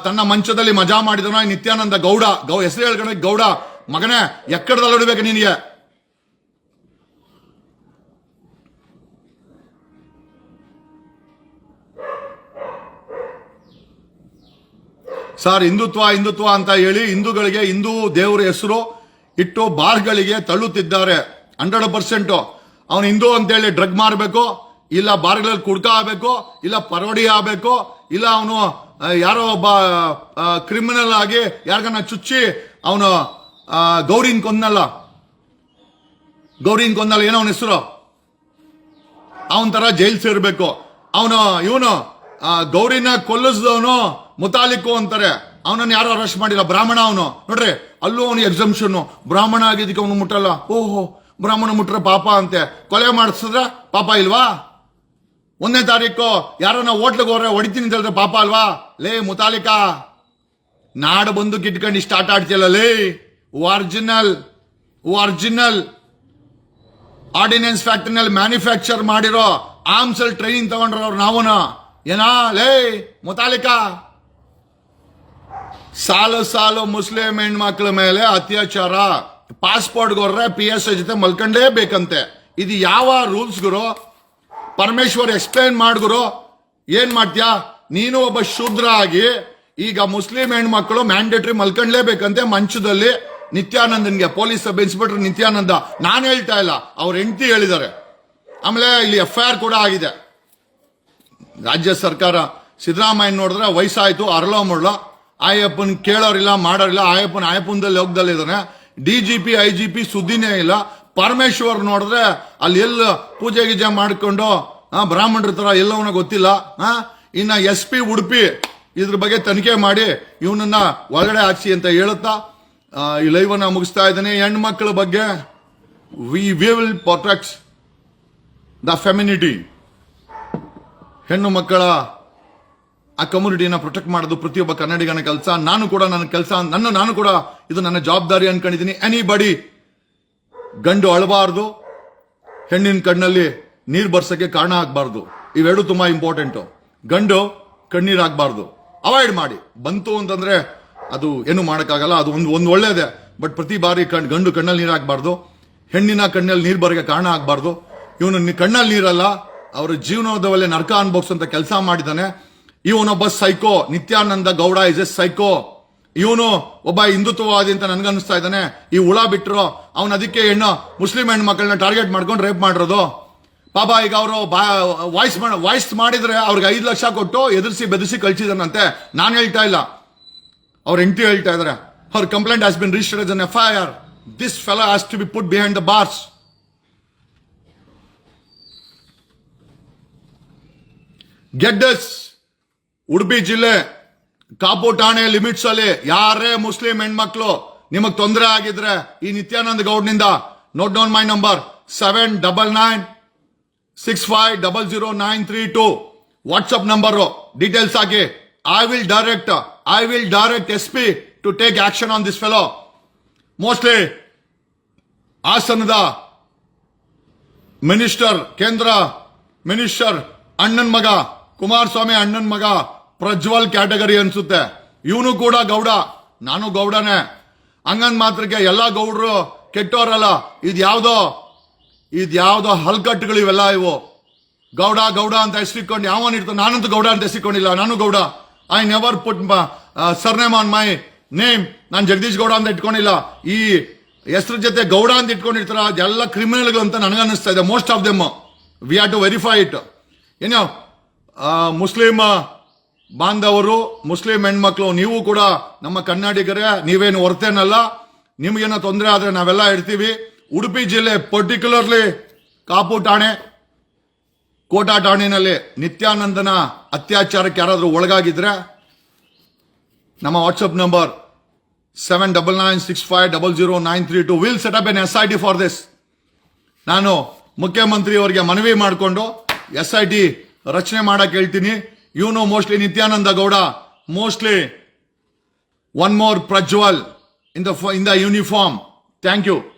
ತನ್ನ ಮಂಚದಲ್ಲಿ ಮಜಾ ಮಾಡಿದನೋ ನಿತ್ಯಾನಂದ ಗೌಡ. ಗೌ, ಹೆಸರು ಹೇಳ್ಕೊಂಡ್ರೆ ಗೌಡ. ಮಗನೇ ಎಕ್ಕಡದಲ್ಲಿ ಹೊಡಿಬೇಕು ನಿನಗೆ? ಸರ್ ಹಿಂದುತ್ವ ಹಿಂದುತ್ವ ಅಂತ ಹೇಳಿ ಹಿಂದೂಗಳಿಗೆ, ಹಿಂದೂ ದೇವರ ಹೆಸರು ಇಟ್ಟು ಬಾರ್ಗಳಿಗೆ ತಳ್ಳುತ್ತಿದ್ದಾರೆ. Hundred percent. ಅವನು ಹಿಂದೂ ಅಂತೇಳಿ ಡ್ರಗ್ ಮಾರಬೇಕು, ಇಲ್ಲ ಬಾರ್ಗಳಲ್ಲಿ ಕುಡ್ಕ ಆಗಬೇಕು, ಇಲ್ಲ ಪರೋಡಿ ಆಗಬೇಕು, ಇಲ್ಲ ಅವನು ಯಾರೋ ಒಬ್ಬ ಕ್ರಿಮಿನಲ್ ಆಗಿ ಯಾರಿಗನ್ನ ಚುಚ್ಚಿ ಅವನು ಗೌರಿನ್ ಕೊಂದಲ್ಲ ಗೌರಿನ್ ಕೊಂದಲ್ಲ ಏನೋ ಅವನ ಹೆಸರು? ಅವನ ತರ ಜೈಲ್ ಸೇರಬೇಕು. ಅವನು, ಇವನು ಗೌರಿನ ಕೊಲ್ಲಿಸಿದವನು ಮುತಾಲಿಕು ಅಂತಾರೆ. ಅವನನ್ನು ಯಾರು ಅರೆಸ್ಟ್ ಮಾಡಿಲ್ಲ? ಬ್ರಾಹ್ಮಣ ಅವನು. ನೋಡ್ರಿ, ಅಲ್ಲೂ ಅವನು ಎಕ್ಸಮ್ಷನ್ ಬ್ರಾಹ್ಮಣ ಆಗಿದ್ದಕ್ಕೆ ಅವನು ಮುಟ್ಟಲ್ಲ ಓಹೋ, ಬ್ರಾಹ್ಮಣ ಮುಟ್ರೆ ಪಾಪ ಅಂತೆ. ಕೊಲೆ ಮಾಡಿಸಿದ್ರೆ ಪಾಪ ಇಲ್ವಾ? ಒಂದನೇ ತಾರೀಕು, ಯಾರನ್ನ ಹೋಟ್ಲಿಗೆ ಹೋದ್ರೆ ಹೊಡಿತೀನಿ ಅಂತ ಹೇಳಿದ್ರೆ ಪಾಪ ಅಲ್ವಾ? ಲೇ, ಮುತಾಲಿಕಾ. ನಾಡು ಬಂದು ಕಿಟ್ಕೊಂಡು ಇಷ್ಟ ಆಟ ಆಡ್ತಿಲ್ಲ ಲೇ. ಒರಿಜಿನಲ್ ಒರಿಜಿನಲ್ ಆರ್ಡಿನೆನ್ಸ್ ಫ್ಯಾಕ್ಟ್ರಿನಲ್ಲಿ ಮ್ಯಾನುಫ್ಯಾಕ್ಚರ್ ಮಾಡಿರೋ ಆರ್ಮ್ಸಲ್ಲಿ ಟ್ರೈನಿಂಗ್ ತಗೊಂಡ್ರವ್ರು ನಾವುನ? ಏನಾ? ಲೇ, ಮುತಾಲಿಕಾ? ಸಾಲು ಸಾಲು ಮುಸ್ಲಿಂ ಹೆಣ್ಮಕ್ಳ ಮೇಲೆ ಅತ್ಯಾಚಾರ. ಪಾಸ್ಪೋರ್ಟ್ ಕೊರ್ರೆ ಪಿ ಎಸ್ ಐ ಜೊತೆ ಮಲ್ಕೊಂಡೇಬೇಕಂತೆ ಇದು ಯಾವ ರೂಲ್ಸ್ ಗುರು? ಪರಮೇಶ್ವರ್ ಎಕ್ಸ್ಪ್ಲೈನ್ ಮಾಡ್ಗುರು ಏನ್ ಮಾಡ್ತೀಯಾ? ನೀನು ಒಬ್ಬ ಶೂದ್ರ ಆಗಿ ಈಗ ಮುಸ್ಲಿಂ ಹೆಣ್ಮಕ್ಳು ಮ್ಯಾಂಡೇಟರಿ ಮಲ್ಕೊಂಡ್ಲೇಬೇಕಂತೆ ಮಂಚದಲ್ಲಿ. ನಿತ್ಯಾನಂದನ್ಗೆ ಪೊಲೀಸ್ ಸಬ್ ಇನ್ಸ್ಪೆಕ್ಟರ್ ನಿತ್ಯಾನಂದ. ನಾನು ಹೇಳ್ತಾ ಇಲ್ಲ, ಅವ್ರ ಹೆಂಡತಿ ಹೇಳಿದ್ದಾರೆ. ಆಮೇಲೆ ಇಲ್ಲಿ ಎಫ್ ಐ ಆರ್ ಕೂಡ ಆಗಿದೆ. ರಾಜ್ಯ ಸರ್ಕಾರ ಸಿದ್ದರಾಮಯ್ಯ ನೋಡಿದ್ರೆ ವಯಸ್ಸಾಯ್ತು ಅರಳೋ ಮುಳ್ಳ ಆಯಪ್ಪನ್ ಕೇಳೋರಿಲ್ಲ, ಮಾಡೋರಿಲ್ಲ. ಆಯಪ್ಪನ ಆಯಪ್ಪನದಲ್ಲಿ ಹೋಗ್ದಲ್ಲಿ ಇದ್ದಾನೆ D G P I G P ಸುದ್ದಿನೇ ಇಲ್ಲ. ಪರಮೇಶ್ವರ್ ನೋಡಿದ್ರೆ ಅಲ್ಲಿ ಎಲ್ಲ ಪೂಜೆ ಗೀಜೆ ಮಾಡಿಕೊಂಡು ಬ್ರಾಹ್ಮಣರ ತರ ಎಲ್ಲವನ್ನ ಗೊತ್ತಿಲ್ಲ. ಇನ್ನ ಎಸ್ ಪಿ ಉಡುಪಿ ಇದ್ರ ಬಗ್ಗೆ ತನಿಖೆ ಮಾಡಿ ಇವನನ್ನ ಒಳಗಡೆ ಹಾಕ್ಸಿ ಅಂತ ಹೇಳುತ್ತಾ ಈ ಲೈವ್ ಅನ್ನ ಮುಗಿಸ್ತಾ ಇದ್ದೀನಿ. ಹೆಣ್ಮಕ್ಳ ಬಗ್ಗೆ we will protect the femininity ಹೆಣ್ಣು ಮಕ್ಕಳ, ಆ ಕಮ್ಯುನಿಟಿನ ಪ್ರೊಟೆಕ್ಟ್ ಮಾಡೋದು ಪ್ರತಿಯೊಬ್ಬ ಕನ್ನಡಿಗನ ಕೆಲಸ. ನಾನು ಕೂಡ ನನ್ನ ಕೆಲಸ, ನನ್ನ, ನಾನು ಕೂಡ ಇದು ನನ್ನ ಜವಾಬ್ದಾರಿ ಅನ್ಕೊಂಡಿದ್ದೀನಿ ಎನಿ ಬಡಿ ಗಂಡು ಅಳಬಾರ್ದು, ಹೆಣ್ಣಿನ ಕಣ್ಣಲ್ಲಿ ನೀರು ಬರ್ಸಕ್ಕೆ ಕಾರಣ ಆಗಬಾರ್ದು. ಇವೆರಡು ತುಂಬಾ ಇಂಪಾರ್ಟೆಂಟು ಗಂಡು ಕಣ್ಣೀರು ಆಗಬಾರ್ದು ಅವಾಯ್ಡ್ ಮಾಡಿ. ಬಂತು ಅಂತಂದ್ರೆ ಅದು ಏನು ಮಾಡೋಕ್ಕಾಗಲ್ಲ. ಅದು ಒಂದು ಒಂದು ಒಳ್ಳೇದೆ. ಬಟ್ ಪ್ರತಿ ಬಾರಿ ಕಣ್, ಗಂಡು ಕಣ್ಣಲ್ಲಿ ನೀರು ಆಗಬಾರ್ದು ಹೆಣ್ಣಿನ ಕಣ್ಣಲ್ಲಿ ನೀರು ಬರೋಕ್ಕೆ ಕಾರಣ ಆಗಬಾರ್ದು. ಇವನು ಕಣ್ಣಲ್ಲಿ ನೀರಲ್ಲ. ಅವರ ನರಕ ಅಂತ ಕೆಲಸ ಮಾಡಿದ್ದಾನೆ ಇವನೊಬ್ಬ psycho, Nithyananda Gowda is a psycho ಇವನು ಒಬ್ಬ ಹಿಂದುತ್ವವಾದಿ ಅಂತ ನನ್ಗನ್ನಿಸ್ತಾ ಇದ್ದಾನೆ. ಈ ಹುಳ ಬಿಟ್ಟರು ಅವನು ಅದಕ್ಕೆ ಹೆಣ್ಣು, ಮುಸ್ಲಿಂ ಹೆಣ್ಣು ಮಕ್ಕಳನ್ನ ಟಾರ್ಗೆಟ್ ಮಾಡ್ಕೊಂಡು ರೇಪ್ ಮಾಡಿರೋದು. ಪಾಪ ಈಗ ಅವರು ವಾಯ್ಸ್ ವಾಯ್ಸ್ ಮಾಡಿದ್ರೆ ಅವ್ರಿಗೆ ಐದು ಲಕ್ಷ ಕೊಟ್ಟು ಎದುರಿಸಿ ಬೆದರಿಸಿ ಕಳ್ಸಿದಾನಂತೆ. ನಾನು ಹೇಳ್ತಾ ಇಲ್ಲ. ಅವ್ರ ಹೆಂಡತಿ ಹೇಳ್ತಾ ಇದಾರೆ ಅವ್ರ complaint has been registered as an F I R this fellow has to be put behind the bars ಗೆಡ್ಡಸ್, Udupi ಜಿಲ್ಲೆ, ಕಾಪು ಠಾಣೆ ಲಿಮಿಟ್ಸ್ ಅಲ್ಲಿ ಯಾರೇ ಮುಸ್ಲಿಂ ಹೆಣ್ಮಕ್ಳು ನಿಮಗ್ ತೊಂದರೆ ಆಗಿದ್ರೆ ಈ Nithyananda ಗೌಡ್ನಿಂದ note down my number seven double nine six five double zero nine three two WhatsApp number details hockey I will direct I will direct S P to take action on this fellow mostly ಹಾಸನದ minister ಕೇಂದ್ರ minister ಅಣ್ಣನ್ ಮಗ ಕುಮಾರಸ್ವಾಮಿ ಅಣ್ಣನ ಮಗ Prajwal category ಅನ್ಸುತ್ತೆ. ಇವನು ಕೂಡ ಗೌಡ. ನಾನು ಗೌಡನೇ. ಹಂಗಂದ್ ಮಾತ್ರಕ್ಕೆ ಎಲ್ಲಾ ಗೌಡರು ಕೆಟ್ಟೋರಲ್ಲ. ಇದು ಯಾವುದೋ ಹಲ್ಕಟ್ಟುಗಳು ಇವೆಲ್ಲ ಇವು. ಗೌಡ ಗೌಡ ಅಂತ ಹೆಸರಿಕೊಂಡು ಯಾವನ್ ಇಡ್ತು ನಾನಂತೂ ಗೌಡ ಅಂತ ಹೆಸರಿಕೊಂಡಿಲ್ಲ ನಾನು Gowda. I never put surname on my name ನಾನು ಜಗದೀಶ್ ಗೌಡ ಅಂತ ಇಟ್ಕೊಂಡಿಲ್ಲ. ಈ ಹೆಸ್ರ ಜೊತೆ ಗೌಡ ಅಂತ ಇಟ್ಕೊಂಡಿರ್ತಾರ, ಅದೆಲ್ಲ ಕ್ರಿಮಿನಲ್ಗಳು ಅಂತ ನನಗನ್ನಿಸ್ತಾ ಇದೆ. Most of them we have to verify it ಏನೋ ಮುಸ್ಲಿಂ ಬಾಂಧವರು, ಮುಸ್ಲಿಂ ಹೆಣ್ಮಕ್ಳು, ನೀವು ಕೂಡ ನಮ್ಮ ಕನ್ನಡಿಗರೇ, ನೀವೇನು ಹೊರತೇನಲ್ಲ? ನಿಮಗೇನೋ ತೊಂದರೆ ಆದರೆ ನಾವೆಲ್ಲ ಇರ್ತೀವಿ. ಉಡುಪಿ ಜಿಲ್ಲೆ ಪರ್ಟಿಕ್ಯುಲರ್ಲಿ ಕಾಪು ಠಾಣೆ, ಕೋಟಾ ಠಾಣೆನಲ್ಲಿ ನಿತ್ಯಾನಂದನ ಅತ್ಯಾಚಾರಕ್ಕೆ ಯಾರಾದರೂ ಒಳಗಾಗಿದ್ರೆ ನಮ್ಮ WhatsApp number seven double nine six five double zero nine three two will set up an S I T for this ನಾನು ಮುಖ್ಯಮಂತ್ರಿಯವರಿಗೆ ಮನವಿ ಮಾಡಿಕೊಂಡು ಎಸ್ ಐ ಟಿ ರಚನೆ ಮಾಡಕ್ಕೆ ಹೇಳ್ತೀನಿ. ಇವನು mostly Nithyananda Gowda mostly one more Prajwal in the in the uniform thank you